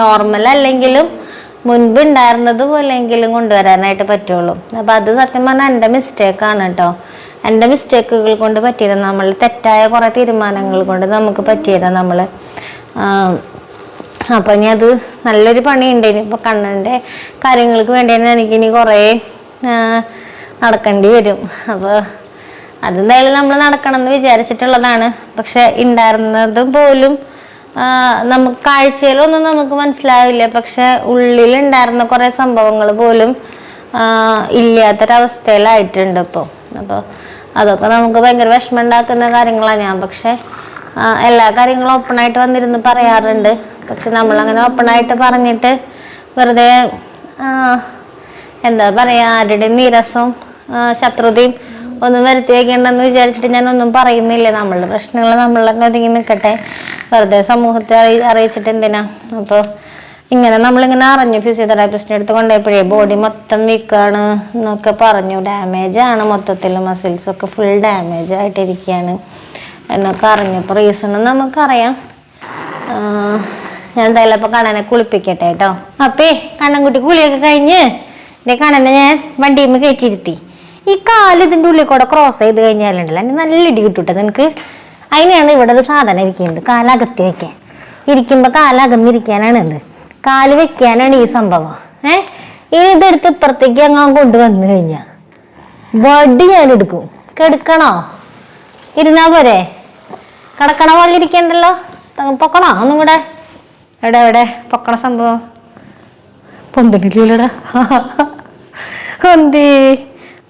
നോർമൽ അല്ലെങ്കിലും മുൻപ് ഉണ്ടായിരുന്നത് പോലെങ്കിലും കൊണ്ടുവരാനായിട്ട് പറ്റുള്ളൂ. അപ്പം അത് സത്യം പറഞ്ഞാൽ എന്റെ മിസ്റ്റേക്കാണ് കേട്ടോ എന്റെ മിസ്റ്റേക്കുകൾ കൊണ്ട് പറ്റിയത് നമ്മൾ തെറ്റായ കുറേ തീരുമാനങ്ങൾ കൊണ്ട് നമുക്ക് പറ്റിയതാണ് നമ്മൾ അപ്പം ഇനി അത് നല്ലൊരു പണിയുണ്ട്. ഇനി ഇപ്പോൾ കണ്ണന്റെ കാര്യങ്ങൾക്ക് വേണ്ടി തന്നെ എനിക്കിനി കുറേ ആ, നടക്കേണ്ടി വരും. അപ്പോൾ അതെന്തായാലും നമ്മൾ നടക്കണം എന്ന് വിചാരിച്ചിട്ടുള്ളതാണ്. പക്ഷെ ഉണ്ടായിരുന്നത് പോലും നമുക്ക് കാഴ്ചയിലൊന്നും നമുക്ക് മനസ്സിലാവില്ല. പക്ഷെ ഉള്ളിലുണ്ടായിരുന്ന കുറേ സംഭവങ്ങൾ പോലും ഇല്ലാത്തൊരവസ്ഥയിലായിട്ടുണ്ട് ഇപ്പോൾ അപ്പോൾ അതൊക്കെ നമുക്ക് ഭയങ്കര വിഷമം ഉണ്ടാക്കുന്ന കാര്യങ്ങളാണ് ഞാൻ. പക്ഷേ എല്ലാ കാര്യങ്ങളും ഓപ്പണായിട്ട് വന്നിരുന്ന് പറയാറുണ്ട്. പക്ഷെ നമ്മളങ്ങനെ ഓപ്പണായിട്ട് പറഞ്ഞിട്ട് വെറുതെ എന്താ പറയുക ആരുടെയും നീരസവും ശത്രുതയും ഒന്നും വരുത്തി വയ്ക്കേണ്ടെന്ന് വിചാരിച്ചിട്ട് ഒന്നും പറയുന്നില്ല. നമ്മളുടെ പ്രശ്നങ്ങൾ നമ്മളൊക്കെ ഒതുങ്ങി നിൽക്കട്ടെ. വെറുതെ സമൂഹത്തെ അറിയി അറിയിച്ചിട്ട് എന്തിനാ? അപ്പോൾ ഇങ്ങനെ നമ്മളിങ്ങനെ അറിഞ്ഞു ഫിസിയോതെറാപ്പിസ്റ്റിന്റെ അടുത്ത് കൊണ്ടുപോയപ്പോഴേ ബോഡി മൊത്തം വീക്കാണ് എന്നൊക്കെ പറഞ്ഞു. ഡാമേജ് ആണ് മൊത്തത്തിൽ മസിൽസൊക്കെ ഫുൾ ഡാമേജ് ആയിട്ടിരിക്കുകയാണ് എന്നൊക്കെ അറിഞ്ഞു റീസൺ റീസണും നമുക്കറിയാം. ഞാൻ എന്തായാലും അപ്പോൾ കണ്ണനെ കുളിപ്പിക്കട്ടെ കേട്ടോ. അപ്പേ കണ്ണൻകുട്ടി കുളിയൊക്കെ കഴിഞ്ഞ് എന്റെ കണ്ണനെ ഞാൻ വണ്ടിയിൽ കയറ്റിയിരുത്തി. ഈ കാൽ ഇതിന്റെ ഉള്ളിൽ കൂടെ ക്രോസ് ചെയ്ത് കഴിഞ്ഞാലുണ്ടല്ലോ അതിന് നല്ല ഇടി കിട്ടൂട്ടെ നിനക്ക്. അതിനെയാണ് ഇവിടെ ഒരു സാധനം ഇരിക്കുന്നത് കാലകത്തി വെക്കാൻ. ഇരിക്കുമ്പോൾ കാലകന്നിരിക്കാനാണ് ഇത്. കാൽ വെക്കാനാണ് ഈ സംഭവം. ഏ? ഇനി ഇതെടുത്ത് ഇപ്പുറത്തേക്ക് അങ്ങ് കൊണ്ടുവന്നു കഴിഞ്ഞാൽ വടി ഞാൻ എടുക്കും. കെടുക്കണോ? ഇരുന്നാ പോരെ. കിടക്കണ പോലെ ഇരിക്കണ്ടല്ലോ. പൊക്കണോ? ഒന്നും കൂടെ. എവിടെ എവിടെ? പൊക്കണ സംഭവം. പൊന്തണില്ലടാ എന്തി?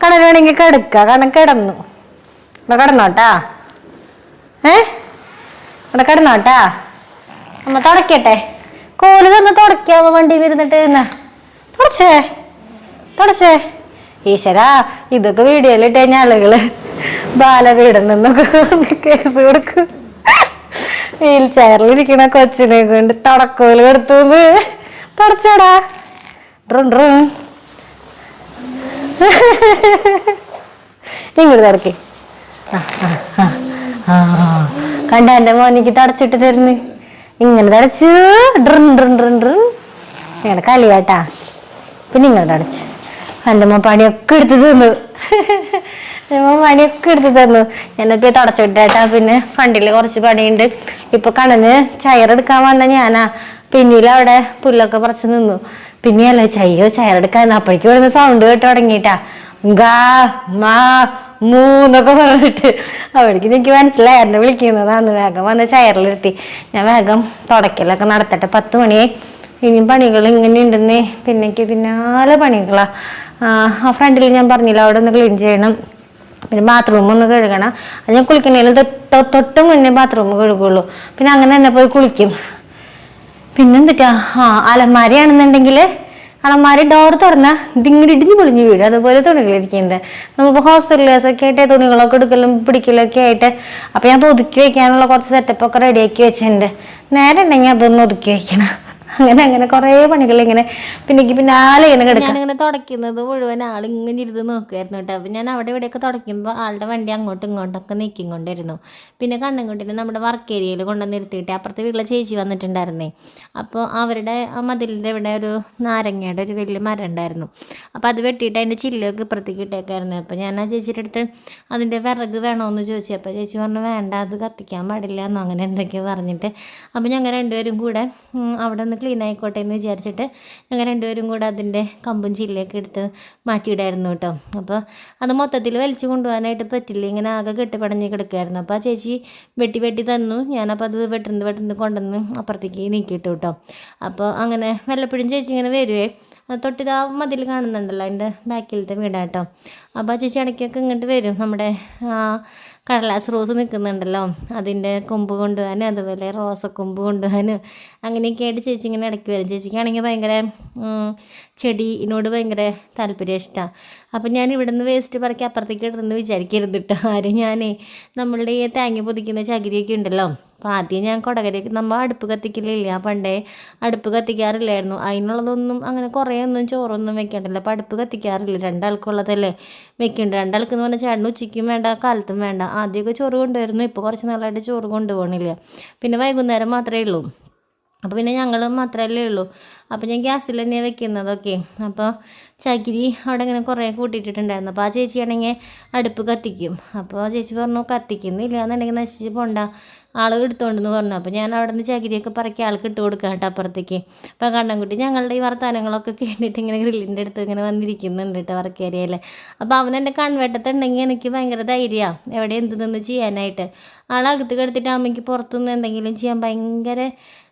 കടൽ വേണമെങ്കിൽ കിടക്ക. കാരണം കിടന്നു. ഇവിടെ കിടന്നോട്ടാ. ഏ? ഇവിടെ കിടന്നോട്ടാ. അമ്മ തുടക്കട്ടെ. കോൽ തന്ന് തുടക്കാവോ വണ്ടിയിൽ ഇരുന്നിട്ട് എന്നാ തുടച്ചേ. തുടച്ചേ. ഈശ്വരാ ഇതൊക്കെ വീഡിയോയിൽ ഇട്ട് കഴിഞ്ഞ ആളുകൾ. ബാലപീഡനെന്നൊക്കെ നിന്നൊക്കെ കേസ് കൊടുക്കും. വീൽ ചെയറിലിരിക്കണ കൊച്ചിനെ കൊണ്ട് തടക്കോൽ കൊടുത്തു തുടച്ചടാ ഡ്രും ഡ്രും ഇങ്ങോട്ട് തിറക്കി കണ്ട എന്റെ മോനിക്ക് തടച്ചിട്ട് തരുന്നു. ഇങ്ങനെ തടച്ചു. ഡ്രും ഇങ്ങനെ കളിയാട്ടാ. പിന്നെ ഇങ്ങനെ തടച്ചു എന്റെ മോൻ പണിയൊക്കെ എടുത്ത് തന്നു. അമ്മ പണിയൊക്കെ എടുത്ത് തന്നു. ഞാനൊക്കെ തുടച്ചിട്ടാ പിന്നെ ഫണ്ടിൽ കുറച്ച് പണിയുണ്ട്. ഇപ്പൊ കണ്ണന് ചയറെടുക്കാൻ വന്ന ഞാനാ. പിന്നീട് അവിടെ പുല്ലൊക്കെ പറിച്ചു നിന്നു. പിന്നെ പിന്നെയല്ല ചയ്യോ ചയറെടുക്കാൻ അപ്പോഴേക്കും ഇവിടുന്ന് സൗണ്ട് കേട്ട് തുടങ്ങിയിട്ടാ. ഗാ മാ മൂന്നൊക്കെ പറഞ്ഞിട്ട്. അവിടേക്ക് എനിക്ക് മനസ്സിലായി. എന്നെ വിളിക്കുന്നതാന്ന് വേഗം വന്ന് ചയറിലിരുത്തി. ഞാൻ വേഗം തുടക്കലൊക്കെ നടത്തട്ടെ. പത്ത് മണിയായി. ഇനി പണികൾ ഇങ്ങനെ ഉണ്ടെന്നേ പിന്നെ പിന്നാലെ പണികളാ. ആ, ഫ്രണ്ടിൽ ഞാൻ പറഞ്ഞില്ല അവിടെ ഒന്ന് ക്ലീൻ ചെയ്യണം. പിന്നെ ബാത്റൂം ഒന്ന് കഴുകണം. അത് ഞാൻ കുളിക്കണേലും തൊട്ട് മുന്നേ ബാത്റൂം കഴുകുള്ളൂ. പിന്നെ അങ്ങനെ തന്നെ പോയി കുളിക്കും. പിന്നെന്തൊക്കെയാ ആ അലമാരയാണെന്നുണ്ടെങ്കിൽ അലമാരി ഡോർ തുറന്നാൽ ഇതിങ്ങനെ ഇടിഞ്ഞു പൊളിഞ്ഞു വീഴും. അതുപോലെ തുണികളിരിക്കുന്നത് നമുക്ക് ഹോസ്പിറ്റലേഴ്സൊക്കെ ആയിട്ട് തുണികളൊക്കെ എടുക്കലും പിടിക്കലൊക്കെ ആയിട്ട് അപ്പം ഞാൻ ഒതുക്കി വയ്ക്കാനുള്ള കുറച്ച് സെറ്റപ്പൊക്കെ റെഡിയാക്കി വെച്ചിട്ടുണ്ട്. നേരെ ഉണ്ടെങ്കിൽ അതൊന്ന് ഒതുക്കി വെക്കണം. അങ്ങനെ അങ്ങനെ കുറേ പണികൾ ഇങ്ങനെ പിന്നെ പിന്നെ ആളിങ്ങനെ കിടക്കാൻ ഇങ്ങനെ തുടക്കുന്നത് മുഴുവൻ ആൾ ഇങ്ങനെ ഇരുന്ന് നോക്കുമായിരുന്നു കേട്ടോ. അപ്പം ഞാൻ അവിടെ ഇവിടെയൊക്കെ തുടയ്ക്കുമ്പോൾ ആളുടെ വണ്ടി അങ്ങോട്ടും ഇങ്ങോട്ടൊക്കെ നീക്കി കൊണ്ടിരുന്നു പിന്നെ കണ്ണൻകുട്ടിനെ നമ്മുടെ വർക്ക് ഏരിയയിൽ കൊണ്ടുവന്ന് നിർത്തിയിട്ട് അപ്പുറത്തെ വീട്ടിലെ ചേച്ചി വന്നിട്ടുണ്ടായിരുന്നേ. അപ്പോൾ അവരുടെ മതിലിന്റെ ഇവിടെ ഒരു നാരങ്ങയുടെ ഒരു വലിയ മരം ഉണ്ടായിരുന്നു. അപ്പോൾ അത് വെട്ടിയിട്ട് അതിന്റെ ചില്ലൊക്കെ ഇപ്പുറത്തേക്ക് ഇട്ടേക്കായിരുന്നു. അപ്പോൾ ഞാൻ ആ ചേച്ചിയുടെ അടുത്ത് അതിന്റെ വിറക് വേണമെന്ന് ചോദിച്ചു. അപ്പോൾ ചേച്ചി പറഞ്ഞു വേണ്ട അത് കത്തിക്കാൻ പാടില്ല എന്നോ അങ്ങനെ എന്തൊക്കെയോ പറഞ്ഞിട്ട്. അപ്പോൾ ഞങ്ങൾ രണ്ടുപേരും കൂടെ അവിടെ ഒന്ന് ക്ലീൻ ആയിക്കോട്ടെ എന്ന് വിചാരിച്ചിട്ട് ഞങ്ങൾ രണ്ടുപേരും കൂടെ അതിന്റെ കമ്പും ചില്ലയൊക്കെ എടുത്ത് മാറ്റിയിടായിരുന്നു കേട്ടോ. അപ്പോൾ അത് മൊത്തത്തിൽ വലിച്ചു കൊണ്ടുപോകാനായിട്ട് പറ്റില്ല. ഇങ്ങനെ ആകെ കെട്ടിപ്പടഞ്ഞ് കിടക്കുമായിരുന്നു അപ്പോൾ ആ ചേച്ചി വെട്ടി വെട്ടി തന്നു. ഞാനപ്പോൾ അത് വെട്ടുന്നത് വെട്ടുന്നത് കൊണ്ടുവന്ന് അപ്പുറത്തേക്ക് നീക്കിയിട്ടു കേട്ടോ. അപ്പോൾ അങ്ങനെ വല്ലപ്പോഴും ചേച്ചി ഇങ്ങനെ വരുവേ തൊട്ടിതാ മതിൽ കാണുന്നുണ്ടല്ലോ അതിന്റെ ബാക്കിലത്തെ വീടാട്ടോ അപ്പോൾ ആ ചേച്ചി ഇടയ്ക്കൊക്കെ ഇങ്ങോട്ട് വരും. നമ്മുടെ കടലാസ് റോസ് നിൽക്കുന്നുണ്ടല്ലോ അതിന്റെ കൊമ്പ് കൊണ്ടുപോകാനും അതുപോലെ റോസക്കൊമ്പ് കൊണ്ടുപോകാനും അങ്ങനെയൊക്കെ ആയിട്ട് ചേച്ചി ഇങ്ങനെ ഇടയ്ക്ക് വരും. ചേച്ചിക്കാണെങ്കിൽ ഭയങ്കര ചെടിനോട് ഭയങ്കര താല്പര്യം ഇഷ്ടമാണ് അപ്പം ഞാൻ ഇവിടുന്ന് വേസ്റ്റ് പറക്കി അപ്പുറത്തേക്ക് ഇടുന്നു വിചാരിക്കരുത് കേട്ടോ ആരും ഞാനേ നമ്മളുടെ ഈ തേങ്ങ പൊതിക്കുന്ന ചകിരിയൊക്കെ ഉണ്ടല്ലോ. അപ്പോൾ ആദ്യം ഞാൻ കുടകരയൊക്കെ നമ്മൾ അടുപ്പ് കത്തിക്കലില്ല? പണ്ടേ അടുപ്പ് കത്തിക്കാറില്ലായിരുന്നു. അതിനുള്ളതൊന്നും അങ്ങനെ കുറേ ഒന്നും ചോറൊന്നും വെക്കണ്ടല്ലോ. അപ്പോൾ അടുപ്പ് കത്തിക്കാറില്ല. രണ്ടാൾക്കുള്ളതല്ലേ വെക്കുന്നുണ്ട് രണ്ടാൾക്ക് എന്ന് പറഞ്ഞാൽ ചേട്ടന് ഉച്ചയ്ക്കും വേണ്ട കാലത്തും വേണ്ട. ആദ്യമൊക്കെ ചോറ് കൊണ്ടുവരുന്നു. ഇപ്പോൾ കുറച്ച് നാളായിട്ട് ചോറ് കൊണ്ടുപോകണില്ല പിന്നെ വൈകുന്നേരം മാത്രമേ ഉള്ളൂ. അപ്പോൾ പിന്നെ ഞങ്ങൾ മാത്രമല്ലേ ഉള്ളൂ. അപ്പോൾ ഞാൻ ഗ്യാസിൽ തന്നെയാണ് വെക്കുന്നതൊക്കെ. അപ്പോൾ ചകിരി അവിടെ ഇങ്ങനെ കുറേ കൂട്ടിയിട്ടിട്ടുണ്ടായിരുന്നു. അപ്പോൾ ആ ചേച്ചിയാണെങ്കിൽ അടുപ്പ് കത്തിക്കും. അപ്പോൾ ആ ചേച്ചി പറഞ്ഞു കത്തിക്കുന്നില്ല എന്നുണ്ടെങ്കിൽ നശിച്ച് പോണ്ട. ആൾ എടുത്തോണ്ടെന്ന് പറഞ്ഞു. അപ്പോൾ ഞാൻ അവിടെ നിന്ന് ചകിരിയൊക്കെ പറക്കി ആൾക്ക് ഇട്ട് കൊടുക്കാം കേട്ടോ അപ്പുറത്തേക്ക്. അപ്പോൾ കണ്ണൻകുട്ടി ഞങ്ങളുടെ ഈ വർത്തമാനങ്ങളൊക്കെ കേട്ടിട്ട് ഇങ്ങനെ ഗ്രില്ലിന്റെ അടുത്ത് ഇങ്ങനെ വന്നിരിക്കുന്നുണ്ട് കേട്ടോ വർക്ക് ഏരിയയിൽ അപ്പോൾ അവൻ എന്റെ കൺവെട്ടത്തുണ്ടെങ്കിൽ എനിക്ക് ഭയങ്കര ധൈര്യമാണ് എവിടെ എന്ത് നിന്ന് ചെയ്യാനായിട്ട് ആളകത്ത് കിടത്തിട്ട് അമ്മയ്ക്ക് പുറത്തുനിന്ന് എന്തെങ്കിലും ചെയ്യാൻ ഭയങ്കര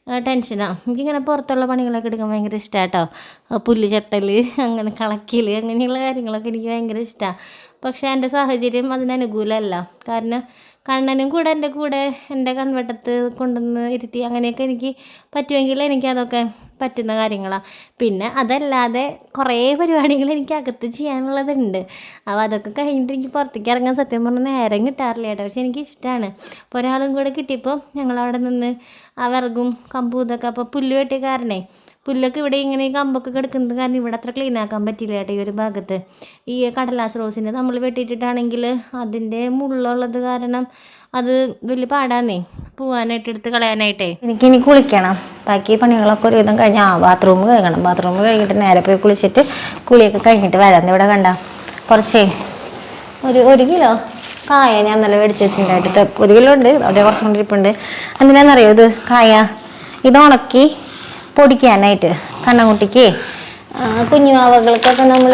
ടെൻഷനാണ് എനിക്കിങ്ങനെ പുറത്തുള്ള പണികളൊക്കെ എടുക്കാൻ ഭയങ്കര ഇഷ്ടമാണ് കേട്ടോ പുല്ല് ചെത്തൽ അങ്ങനെ കളക്കൽ അങ്ങനെയുള്ള കാര്യങ്ങളൊക്കെ എനിക്ക് ഭയങ്കര ഇഷ്ടമാണ് പക്ഷേ എന്റെ സാഹചര്യം അതിനനുകൂലമല്ല കാരണം കണ്ണനും കൂടെ എന്റെ കൂടെ എന്റെ കൺവെട്ടത്ത് കൊണ്ടുവന്ന് ഇരുത്തി അങ്ങനെയൊക്കെ എനിക്ക് പറ്റുമെങ്കിൽ എനിക്കതൊക്കെ പറ്റുന്ന കാര്യങ്ങളാണ് പിന്നെ അതല്ലാതെ കുറേ പരിപാടികൾ എനിക്ക് അകത്ത് ചെയ്യാനുള്ളതുണ്ട്. അപ്പോൾ അതൊക്കെ കഴിഞ്ഞിട്ട് എനിക്ക് പുറത്തേക്ക് ഇറങ്ങാൻ സത്യം പറഞ്ഞാൽ നേരം കിട്ടാറില്ല കേട്ടോ. പക്ഷെ എനിക്ക് ഇഷ്ടമാണ് അപ്പോൾ ഒരാളും കൂടെ കിട്ടിയപ്പോൾ ഞങ്ങളവിടെ നിന്ന് ആ വിറകും കമ്പും ഇതൊക്കെ അപ്പോൾ പുല്ല് വെട്ടിയ കാരണേ പുല്ലൊക്കെ ഇവിടെ ഇങ്ങനെ കമ്പൊക്കെ കിടക്കുന്നത് കാരണം ഇവിടെ അത്ര ക്ലീൻ ആക്കാൻ പറ്റില്ല കേട്ടോ ഈ ഒരു ഭാഗത്ത്. ഈ കടലാസ് റോസിന്റെ നമ്മൾ വെട്ടിയിട്ടിട്ടാണെങ്കിൽ അതിന്റെ മുള്ളുള്ളത് കാരണം അത് വലിയ പാടാന്നേ. പോവാനായിട്ട് എടുത്ത് കളയാനായിട്ടേ. എനിക്ക് ഇനി കുളിക്കണം. ബാക്കി പണികളൊക്കെ ഒരുവിധം കഴിഞ്ഞാൽ ആ ബാത്റൂം കഴുകണം. ബാത്റൂം കഴുകിയിട്ട് നേരെ പോയി കുളിച്ചിട്ട് കുളിയൊക്കെ കഴിഞ്ഞിട്ട് വരാം. ഇവിടെ കണ്ട? കുറച്ചേ ഒരു ഒരു കിലോ കായ ഞാൻ നല്ല മേടിച്ച് വെച്ചിട്ടുണ്ടായിട്ട്. ഒരു കിലോ ഉണ്ട്. അവിടെ കുറച്ചുകൊണ്ടിരിപ്പുണ്ട് എന്തിനാണെന്നറിയോ ഇത് കായ? ഇത് ഉണക്കി പൊടിക്കാനായിട്ട് കണ്ണൻകുട്ടിക്ക്. കുഞ്ഞുവാവകൾക്കൊക്കെ നമ്മൾ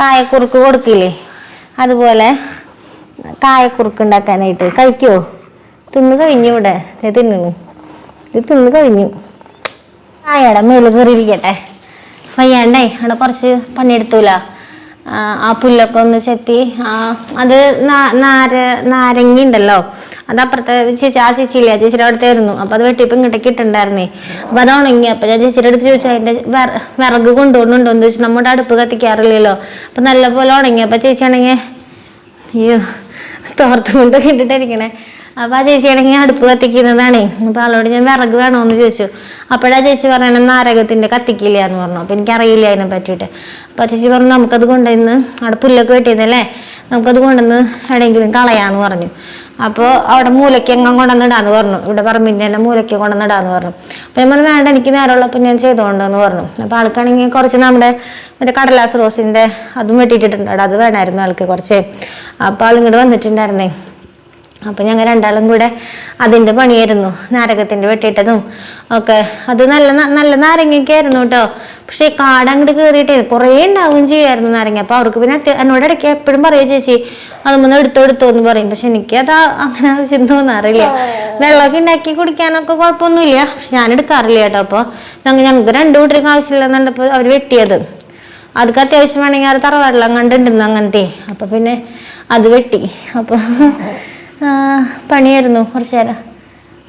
കായക്കുറുക്ക് കൊടുക്കില്ലേ? അതുപോലെ കായക്കുറുക്ക് ഉണ്ടാക്കാനായിട്ട് കഴിക്കുമോ തിന്ന് കഴിഞ്ഞു ഇവിടെ. തിന്നു. ഇത് തിന്ന് കഴിഞ്ഞു. കായയുടെ മേൽ കയറിയിരിക്കട്ടെ. വയ്യാണ്ടേ അവിടെ കുറച്ച് പണിയെടുത്തൂല. ആ, പുല്ലൊക്കെ ഒന്ന് ചെത്തി ആ, അത് നാര നാരങ്ങ ഉണ്ടല്ലോ അത് പ്രത്യേകിച്ച് ചേച്ചി ആ ചേച്ചിയില്ലേ? ആ ചേച്ചിയുടെ അടുത്തായിരുന്നു. അപ്പോൾ അത് വെട്ടിപ്പം ഇങ്ങോട്ടേക്ക് അപ്പൊ അത് ഉണങ്ങി അപ്പോൾ ഞാൻ ചേച്ചിയുടെ അടുത്ത് ചോദിച്ചു അതിന്റെ വിറ- വിറക് കൊണ്ടുപോകുന്നുണ്ടോ? എന്ന് ചോദിച്ചു നമ്മുടെ അടുപ്പ് കത്തിക്കാറില്ലല്ലോ. അപ്പോൾ നല്ലപോലെ ഉണങ്ങി. അപ്പോൾ ചേച്ചി ആണെങ്കിൽ അയ്യോ തോർത്ത് കൊണ്ട് കണ്ടിട്ടിരിക്കണേ അപ്പോൾ ആ ചേച്ചിയാണെങ്കിൽ അടുപ്പ് കത്തിക്കുന്നതാണേ. അപ്പോൾ ആളോട് ഞാൻ വിറക് വേണമെന്ന് ചോദിച്ചു. അപ്പോഴാ ചേച്ചി പറയണ നാരകത്തിന്റെ കത്തിക്കില്ല എന്ന് പറഞ്ഞു. അപ്പോൾ എനിക്കറിയില്ല അതിനെ പറ്റിയിട്ട്. അപ്പോൾ ചേച്ചി പറഞ്ഞു നമുക്കത് കൊണ്ടുവന്ന് അവിടെ പുല്ലൊക്കെ വെട്ടിയതല്ലേ നമുക്കത് കൊണ്ടുവന്ന് എവിടെയെങ്കിലും കളയാന്ന് പറഞ്ഞു. അപ്പോൾ അവിടെ മൂലയ്ക്ക് എങ്ങും കൊണ്ടുവന്നിടാന്ന് പറഞ്ഞു. ഇവിടെ പറമ്പിന്റെ തന്നെ മൂലയ്ക്ക് കൊണ്ടുവന്നിടാന്ന് പറഞ്ഞു. അപ്പോൾ ഞാൻ വേണ്ട എനിക്ക് നേരമുള്ളപ്പോൾ ഞാൻ ചെയ്തുകൊണ്ടെന്ന് പറഞ്ഞു. അപ്പോൾ ആൾക്കാണെങ്കിൽ കുറച്ച് നമ്മുടെ മറ്റേ കടലാസ് റോസിന്റെ അതും വെട്ടിയിട്ടിട്ടുണ്ട്. അത് വേണമായിരുന്നു ആൾക്ക് കുറച്ച്. അപ്പോൾ ആളിങ്ങോട്ട് വന്നിട്ടുണ്ടായിരുന്നേ. അപ്പം ഞങ്ങൾ രണ്ടാളും കൂടെ അതിന്റെ പണിയായിരുന്നു. നാരകത്തിന്റെ വെട്ടിയിട്ടതും ഒക്കെ. അത് നല്ല നല്ല നാരങ്ങയൊക്കെ ആയിരുന്നു കേട്ടോ. പക്ഷേ കാട് അങ്ങോട്ട് കയറിയിട്ടേ കുറേ ഉണ്ടാവുകയും ചെയ്യുമായിരുന്നു നാരങ്ങ. അപ്പോൾ അവർക്ക് പിന്നെ എന്നോട് ഇടയ്ക്ക് എപ്പോഴും പറയും ചേച്ചി അതൊന്ന് എടുത്തോ എടുത്തോ എന്ന് പറയും. പക്ഷെ എനിക്ക് അത് അങ്ങനെ ആവശ്യം തോന്നാറില്ല. വെള്ളമൊക്കെ ഉണ്ടാക്കി കുടിക്കാനൊക്കെ കുഴപ്പമൊന്നുമില്ല. പക്ഷെ ഞാൻ എടുക്കാറില്ല കേട്ടോ. അപ്പോൾ ഞങ്ങൾ ഞങ്ങൾക്ക് രണ്ടു കൂട്ടർക്ക് ആവശ്യമില്ലെന്നുണ്ടപ്പോൾ അവർ വെട്ടിയത്. അതൊക്കെ അത്യാവശ്യം വേണമെങ്കിൽ അത് തറവാടെല്ലാം കണ്ടിട്ടുണ്ടെന്ന് അങ്ങനത്തെ. അപ്പോൾ പിന്നെ അത് വെട്ടി. അപ്പോൾ പണിയായിരുന്നു കുറച്ച് നേരം.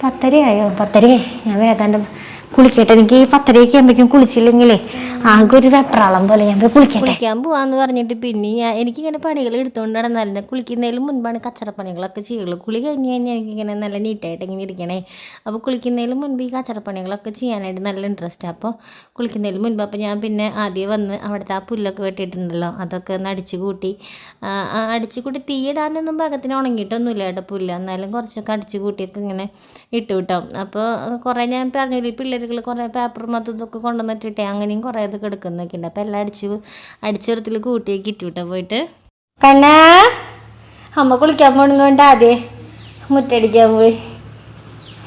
പത്തരയായോ? പത്തരയായി ഞാൻ വേഗം കുളിക്കട്ടെ. എനിക്ക് ഈ പത്തരയൊക്കെ ആകുമ്പോഴേക്കും കുളിച്ചില്ലെങ്കിലേ ആകെ ഒരു വെപ്രാളം പോലെ ഞാൻ കുളിക്കട്ടെ. കുളിക്കാൻ പോവാന്ന് പറഞ്ഞിട്ട് പിന്നെ ഞാൻ എനിക്ക് ഇങ്ങനെ പണികൾ എടുത്തുകൊണ്ട് നടന്നായിരുന്നു കുളിക്കുന്നതിന് മുൻപാണ് കച്ചറപ്പണികളൊക്കെ ചെയ്യുള്ളൂ കുളി കഴിഞ്ഞ് കഴിഞ്ഞാൽ എനിക്കിങ്ങനെ നല്ല നീറ്റായിട്ട് ഇങ്ങനെ ഇരിക്കണേ. അപ്പോൾ കുളിക്കുന്നതിന് മുൻപ് ഈ കച്ചറപ്പണികളൊക്കെ ചെയ്യാനായിട്ട് നല്ല ഇൻട്രസ്റ്റ് അപ്പോൾ കുളിക്കുന്നതിന് മുൻപ് അപ്പോൾ ഞാൻ പിന്നെ ആദ്യം വന്ന് അവിടുത്തെ ആ പുല്ലൊക്കെ വെട്ടിയിട്ടുണ്ടല്ലോ. അതൊക്കെ ഒന്ന് അടിച്ചു കൂട്ടി. അടിച്ചു കൂട്ടി തീയിടാനൊന്നും പാകത്തിന് ഉണങ്ങിയിട്ടൊന്നുമില്ല കേട്ടോ പുല്ല്. എന്നാലും കുറച്ചൊക്കെ അടിച്ചു കൂട്ടിയൊക്കെ ഇങ്ങനെ ഇട്ടു കിട്ടും. അപ്പോൾ കുറേ ഞാൻ പറഞ്ഞു ഈ പിള്ളേരുകൾ കുറേ പേപ്പർ അതും ഇതൊക്കെ കൊണ്ടുവന്നിട്ടിട്ടേ അങ്ങനെയും കുറേ ഇതൊക്കെ എടുക്കുന്നൊക്കെ ഉണ്ട് അപ്പോൾ എല്ലാം അടിച്ച് അടിച്ചെടുത്തിൽ കൂട്ടിയൊക്കെ ഇട്ടു കേട്ടോ പോയിട്ട്. കണ്ണാ അമ്മ കുളിക്കാൻ പോണുകൊണ്ട് ആദ്യം മുറ്റടിക്കാൻ പോയി.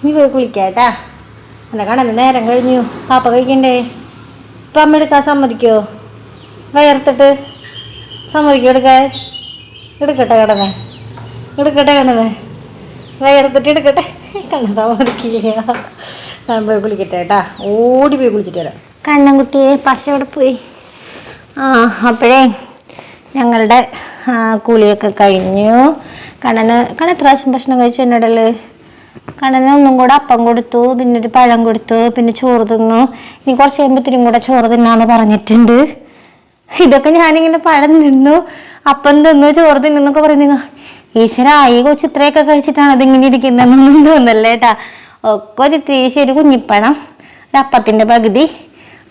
നീ പോയി കുളിക്കാട്ടാ എന്നെ കണ്ണന് നേരം കഴിഞ്ഞു. പാപ്പ കഴിക്കണ്ടേ? ഇപ്പം അമ്മ എടുക്കാൻ സമ്മതിക്കോ? വയർത്തിട്ട് സമ്മതിക്കോ എടുക്കാൻ? എടുക്കട്ടെ കിടന്നേ എടുക്കട്ടെ കണ്ണനെ. വയർത്തിട്ട് എടുക്കട്ടെ. കണ്ണ സമ്മതിക്കില്ല. ഞാൻ പോയി കുളിക്കട്ടെ കേട്ടാ ഓടി പോയി കുളിച്ചിട്ട് വരാം. കണ്ണൻകുട്ടിയെ പശ അവിടെ പോയി. ആ അപ്പോഴേ ഞങ്ങളുടെ കൂലിയൊക്കെ കഴിഞ്ഞു. കണ്ണന് കണ്ണൻ എത്ര പ്രാവശ്യം ഭക്ഷണം കഴിച്ചു എന്നോടല്ലേ? കണ്ണന് ഒന്നും കൂടെ അപ്പം കൊടുത്തു പിന്നെ ഒരു പഴം കൊടുത്തു പിന്നെ ചോറ് തിന്നു. ഇനി കുറച്ച് കഴിയുമ്പോഴത്തേനും കൂടെ ചോറ് തിന്നാന്ന് പറഞ്ഞിട്ടുണ്ട്. ഇതൊക്കെ ഞാനിങ്ങനെ പഴം തിന്നു അപ്പം തിന്നു ചോറ് തിന്നൊക്കെ പറയുന്നു ഈശ്വര ഈ കൊച്ചിത്രയൊക്കെ കഴിച്ചിട്ടാണ് അതിങ്ങനെ ഇരിക്കുന്നതെന്നൊന്നും തോന്നല്ലേ ഏട്ടാ ഒക്കെ ഒരു ഇത്തിരി ഒരു കുഞ്ഞിപ്പഴം ഒരു അപ്പത്തിന്റെ പകുതി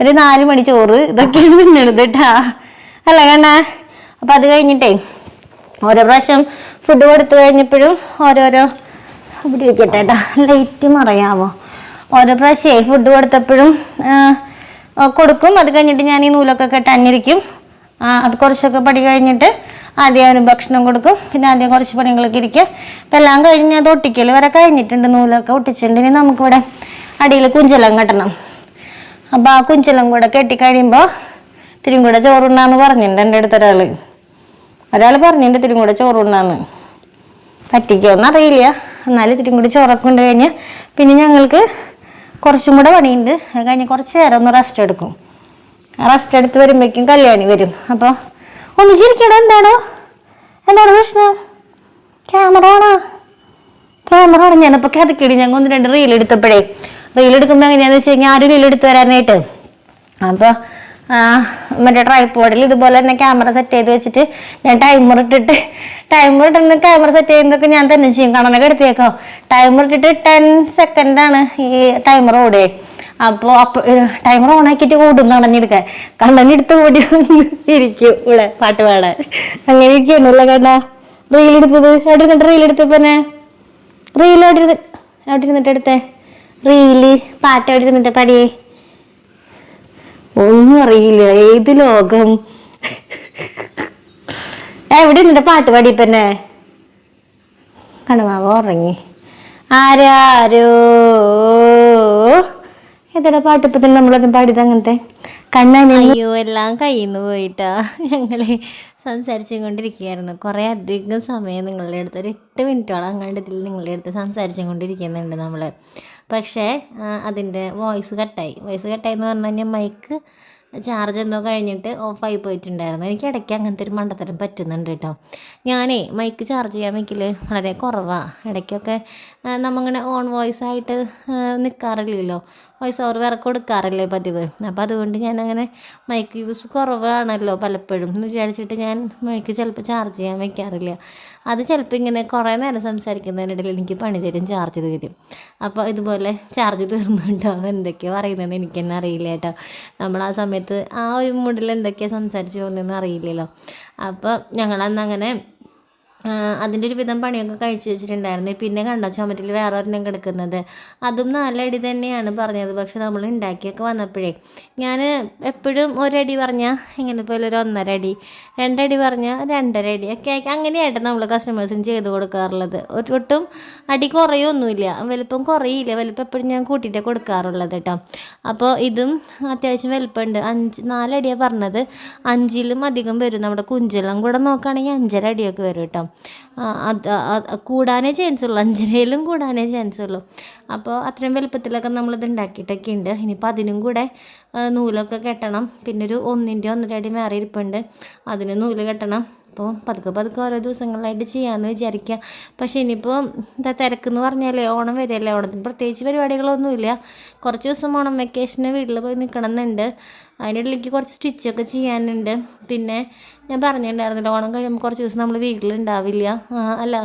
ഒരു നാല് മണി ചോറ് ഇതൊക്കെയാണ് തിന്നണത് കേട്ടാ അല്ല കണ്ണാ? അപ്പം അത് കഴിഞ്ഞിട്ടേ ഓരോ പ്രാവശ്യം ഫുഡ് കൊടുത്തു കഴിഞ്ഞപ്പോഴും ഓരോരോ ഇവിടെ ഇരിക്കട്ടെ കേട്ടോ ലൈറ്റ് മറയാവോ? ഓരോ പ്രാവശ്യമേ ഫുഡ് കൊടുത്തപ്പോഴും കൊടുക്കും. അത് കഴിഞ്ഞിട്ട് ഞാൻ ഈ നൂലൊക്കെ കെട്ടാനിരിക്കും. അത് കുറച്ചൊക്കെ പടി കഴിഞ്ഞിട്ട് ആദ്യം അവന് ഭക്ഷണം കൊടുക്കും. പിന്നെ ആദ്യം കുറച്ച് പണികളൊക്കെ ഇരിക്കുക. അപ്പം എല്ലാം കഴിഞ്ഞ് അത് ഒട്ടിക്കൽ വരെ കഴിഞ്ഞിട്ടുണ്ട്. നൂലൊക്കെ ഒട്ടിച്ചിട്ടുണ്ട്. ഇനി നമുക്കിവിടെ അടിയിൽ കുഞ്ചലം കെട്ടണം. അപ്പോൾ ആ കുഞ്ചലം കൂടെ കെട്ടിക്കഴിയുമ്പോൾ തിരും കൂടെ ചോറുണ്ണാന്ന് പറഞ്ഞിട്ടുണ്ട് എന്റെ അടുത്തൊരാൾ ഒരാൾ പറഞ്ഞിട്ടുണ്ട് തിരും കൂടെ ചോറുണ്ണാന്ന്. പറ്റിക്കുമെന്ന് അറിയില്ല എന്നാലും ഇത്തിരി കൂടി ചോറൊക്കെ കൊണ്ട് കഴിഞ്ഞാൽ പിന്നെ ഞങ്ങൾക്ക് കുറച്ചും കൂടെ പണിയുണ്ട്. അത് കഴിഞ്ഞ് കുറച്ച് നേരം ഒന്ന് റെസ്റ്റ് എടുക്കും. റെസ്റ്റ് എടുത്ത് വരുമ്പോഴേക്കും കല്യാണി വരും. അപ്പോൾ ഒന്ന് ചിരിക്കടോ എന്താണോ എന്താണ് പ്രശ്നം? ക്യാമറ ആണോ? ക്യാമറ ആണ്. ഞാനിപ്പോൾ കഥക്കിടി. ഞങ്ങൾ ഒന്ന് രണ്ട് റീൽ എടുത്തപ്പോഴേ. റീൽ എടുക്കുമ്പോൾ എങ്ങനെയാണെന്ന് വെച്ച് കഴിഞ്ഞാൽ ആരും റീൽ എടുത്തു തരാനായിട്ട് അപ്പോൾ മറ്റേ ട്രൈപ്പോഡിൽ ഇതുപോലെ തന്നെ ക്യാമറ സെറ്റ് ചെയ്ത് വെച്ചിട്ട് ഞാൻ ടൈമർ ഇട്ടിട്ട് ടൈമർ ഇട്ടിട്ട് ക്യാമറ സെറ്റ് ചെയ്യുന്നതൊക്കെ ഞാൻ തന്നെ ചെയ്യും. കണനൊക്കെ എടുത്തേക്കോ? ടൈമർ ഇട്ടിട്ട് ടെൻ സെക്കൻഡാണ് ഈ ടൈമർ ഓടേ. അപ്പോൾ അപ്പോൾ ടൈമർ ഓൺ ആക്കിയിട്ട് ഓടും കണ്ണഞ്ഞെടുക്കാൻ കണ്ണഞ്ഞെടുത്ത് ഓടി ഇരിക്കും ഇവിടെ പാട്ട് പാടാൻ. അങ്ങനെ ഇരിക്കുന്നില്ല കണ്ണ? റീലെടുത്തത് എവിടെ ഇരുന്നിട്ട് റീൽ എടുത്തപ്പന്നെ റീൽ എവിടെ ഇരുന്ന് ഇരുന്നിട്ട് എടുത്തേ? റീൽ പാട്ട് എവിടെ ഇരുന്നിട്ട് പാടിയേ? ഒന്നും അറിയില്ല. ഏത് ലോകം? എവിടെ നിന്റെ പാട്ട് പാടിയപ്പന്നെ കണമാവ ഉറങ്ങി. ആരാരോ? ഏതാടാ പാട്ട് ഇപ്പൊ തന്നെ നമ്മളൊന്നും പാടിയത് അങ്ങനത്തെ? കണ്ണനെ അയ്യോ എല്ലാം നിന്ന് പോയിട്ടാ. ഞങ്ങൾ സംസാരിച്ചും കൊണ്ടിരിക്കുകയായിരുന്നു. കുറേ അധികം സമയം നിങ്ങളുടെ അടുത്ത് ഒരു എട്ട് മിനിറ്റോളം അങ്ങാണ്ട് ഇതിൽ നിങ്ങളുടെ അടുത്ത് സംസാരിച്ചും കൊണ്ടിരിക്കുന്നുണ്ട് നമ്മൾ പക്ഷേ അതിന്റെ വോയിസ് കട്ടായി. വോയിസ് കട്ടായി എന്ന് പറഞ്ഞു കഴിഞ്ഞാൽ മൈക്ക് ചാർജ് എന്തോ കഴിഞ്ഞിട്ട് ഓഫായി പോയിട്ടുണ്ടായിരുന്നു. എനിക്ക് ഇടയ്ക്ക് അങ്ങനത്തെ ഒരു മണ്ടത്തരം പറ്റുന്നുണ്ട് കേട്ടോ. ഞാനേ മൈക്ക് ചാർജ് ചെയ്യാൻ വെക്കൽ വളരെ കുറവാണ് ഇടയ്ക്കൊക്കെ നമ്മങ്ങനെ ഓൺ വോയിസ് ആയിട്ട് നിൽക്കാറില്ലല്ലോ വോയിസ് ഓവർ വേറെ കൊടുക്കാറല്ലേ പതിവ്. അപ്പോൾ അതുകൊണ്ട് ഞാനങ്ങനെ മൈക്ക് യൂസ് കുറവാണല്ലോ പലപ്പോഴും. എന്ന് വിചാരിച്ചിട്ട് ഞാൻ മൈക്ക് ചിലപ്പോൾ ചാർജ് ചെയ്യാൻ വയ്ക്കാറില്ല അത് ചിലപ്പോൾ ഇങ്ങനെ കുറേ നേരം സംസാരിക്കുന്നതിനിടയിൽ എനിക്ക് പണി തരും ചാർജ് തരും. അപ്പോൾ ഇതുപോലെ ചാർജ് തീർന്നുണ്ടോ? എന്തൊക്കെയാണ് പറയുന്നതെന്ന് എനിക്ക് തന്നെ അറിയില്ല കേട്ടോ. നമ്മൾ ആ സമയത്ത് ആ ഒരു മൂഡിൽ എന്തൊക്കെയാണ് സംസാരിച്ച് പോകുന്നതെന്ന് അറിയില്ലല്ലോ. അപ്പോൾ ഞങ്ങളന്ന് അങ്ങനെ അതിന്റെ ഒരു വിധം പണിയൊക്കെ കഴിച്ച് വെച്ചിട്ടുണ്ടായിരുന്നു. പിന്നെ കണ്ട ചുമറ്റിൽ വേറെ ഒരെണ്ണം കിടക്കുന്നത്. അതും നാലടി തന്നെയാണ് പറഞ്ഞത്. പക്ഷെ നമ്മൾ ഉണ്ടാക്കിയൊക്കെ വന്നപ്പോഴേ ഞാൻ എപ്പോഴും ഒരടി പറഞ്ഞാൽ ഇങ്ങനെ പോലെ ഒരു ഒന്നര അടി രണ്ടടി പറഞ്ഞാൽ രണ്ടര അടി ഒക്കെ ആക്കി നമ്മൾ കസ്റ്റമേഴ്സിന് ചെയ്ത് കൊടുക്കാറുള്ളത്. ഒട്ടും അടി കുറയൊന്നുമില്ല. വലിപ്പം കുറയില്ല. വലിപ്പം എപ്പോഴും ഞാൻ കൂട്ടിയിട്ടേ കൊടുക്കാറുള്ളത് കേട്ടോ. അപ്പോൾ ഇതും അത്യാവശ്യം വലിപ്പമുണ്ട്. അഞ്ച് നാലടിയാണ് പറഞ്ഞത്. അഞ്ചിലും അധികം വരും. നമ്മുടെ കുഞ്ചെല്ലാം കൂടെ നോക്കുകയാണെങ്കിൽ അഞ്ചര അടിയൊക്കെ വരും കേട്ടോ. അത് കൂടാനേ ചാൻസ് ഉള്ളൂ. അഞ്ചരയിലും കൂടാനേ ചാൻസ് ഉള്ളൂ. അപ്പോൾ അത്രയും വലുപ്പത്തിലൊക്കെ നമ്മളിത് ഉണ്ടാക്കിയിട്ടൊക്കെ ഉണ്ട്. ഇനിയിപ്പോൾ അതിനും കൂടെ നൂലൊക്കെ കെട്ടണം. പിന്നെ ഒരു ഒന്നിന്റെ ഒന്നര അടി മാറി ഇരിപ്പുണ്ട്. അതിന് നൂൽ കെട്ടണം. അപ്പോൾ പതുക്കെ പതുക്കെ ഓരോ ദിവസങ്ങളിലായിട്ട് ചെയ്യാമെന്ന് വിചാരിക്കുക. പക്ഷേ ഇനിയിപ്പോൾ എന്താ തിരക്കെന്ന് പറഞ്ഞാലേ ഓണം വരികയല്ലേ ഓണത്തിന് പ്രത്യേകിച്ച് പരിപാടികളൊന്നുമില്ല. കുറച്ച് ദിവസം ഓണം വെക്കേഷന് വീട്ടിൽ പോയി നിൽക്കണം എന്നുണ്ട് അതിനിടയിലേക്ക് കുറച്ച് സ്റ്റിച്ചൊക്കെ ചെയ്യാനുണ്ട്. പിന്നെ ഞാൻ പറഞ്ഞിട്ടുണ്ടായിരുന്നില്ല ഓണം കഴിയുമ്പോൾ കുറച്ച് ദിവസം നമ്മൾ വീട്ടിലുണ്ടാവില്ല അല്ല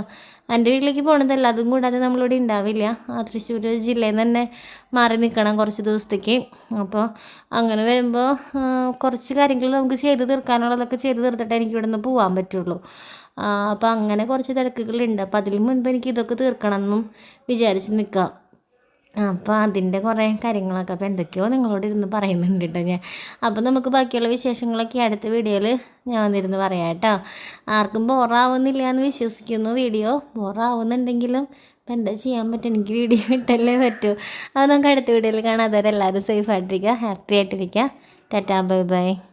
എന്റെ വീട്ടിലേക്ക് പോകണതല്ല അതും കൂടാതെ നമ്മളിവിടെ ഉണ്ടാവില്ല. തൃശ്ശൂർ ജില്ലയിൽ നിന്ന് തന്നെ മാറി നിൽക്കണം കുറച്ച് ദിവസത്തേക്ക്. അപ്പോൾ അങ്ങനെ വരുമ്പോൾ കുറച്ച് കാര്യങ്ങൾ നമുക്ക് ചെയ്ത് തീർക്കാനുള്ളതൊക്കെ ചെയ്ത് തീർത്തിട്ട് എനിക്ക് ഇവിടെ നിന്ന് പോകാൻ പറ്റുള്ളൂ അപ്പോൾ അങ്ങനെ കുറച്ച് തിരക്കുകളുണ്ട്. അപ്പോൾ അതിന് മുൻപ് എനിക്ക് ഇതൊക്കെ തീർക്കണം എന്നും വിചാരിച്ച് നിൽക്കാം. അപ്പോൾ അതിന്റെ കുറേ കാര്യങ്ങളൊക്കെ അപ്പോൾ എന്തൊക്കെയോ നിങ്ങളോട് ഇരുന്ന് പറയുന്നുണ്ട് കേട്ടോ ഞാൻ. അപ്പോൾ നമുക്ക് ബാക്കിയുള്ള വിശേഷങ്ങളൊക്കെ അടുത്ത വീഡിയോയിൽ ഞാൻ വന്നിരുന്ന് പറയാം കേട്ടോ ആർക്കും ബോറാവുന്നില്ല എന്ന് വിശ്വസിക്കുന്നു വീഡിയോ. ബോറാവുന്നുണ്ടെങ്കിലും ഇപ്പം എന്താ ചെയ്യാൻ പറ്റും? എനിക്ക് വീഡിയോ ഇട്ടല്ലേ പറ്റൂ. അത് നമുക്ക് അടുത്ത വീഡിയോയിൽ കാണാം. അതുവരെ എല്ലാവരും സേഫ് ആയിട്ടിരിക്കുക ഹാപ്പി ആയിട്ടിരിക്കുക. Tata bye bye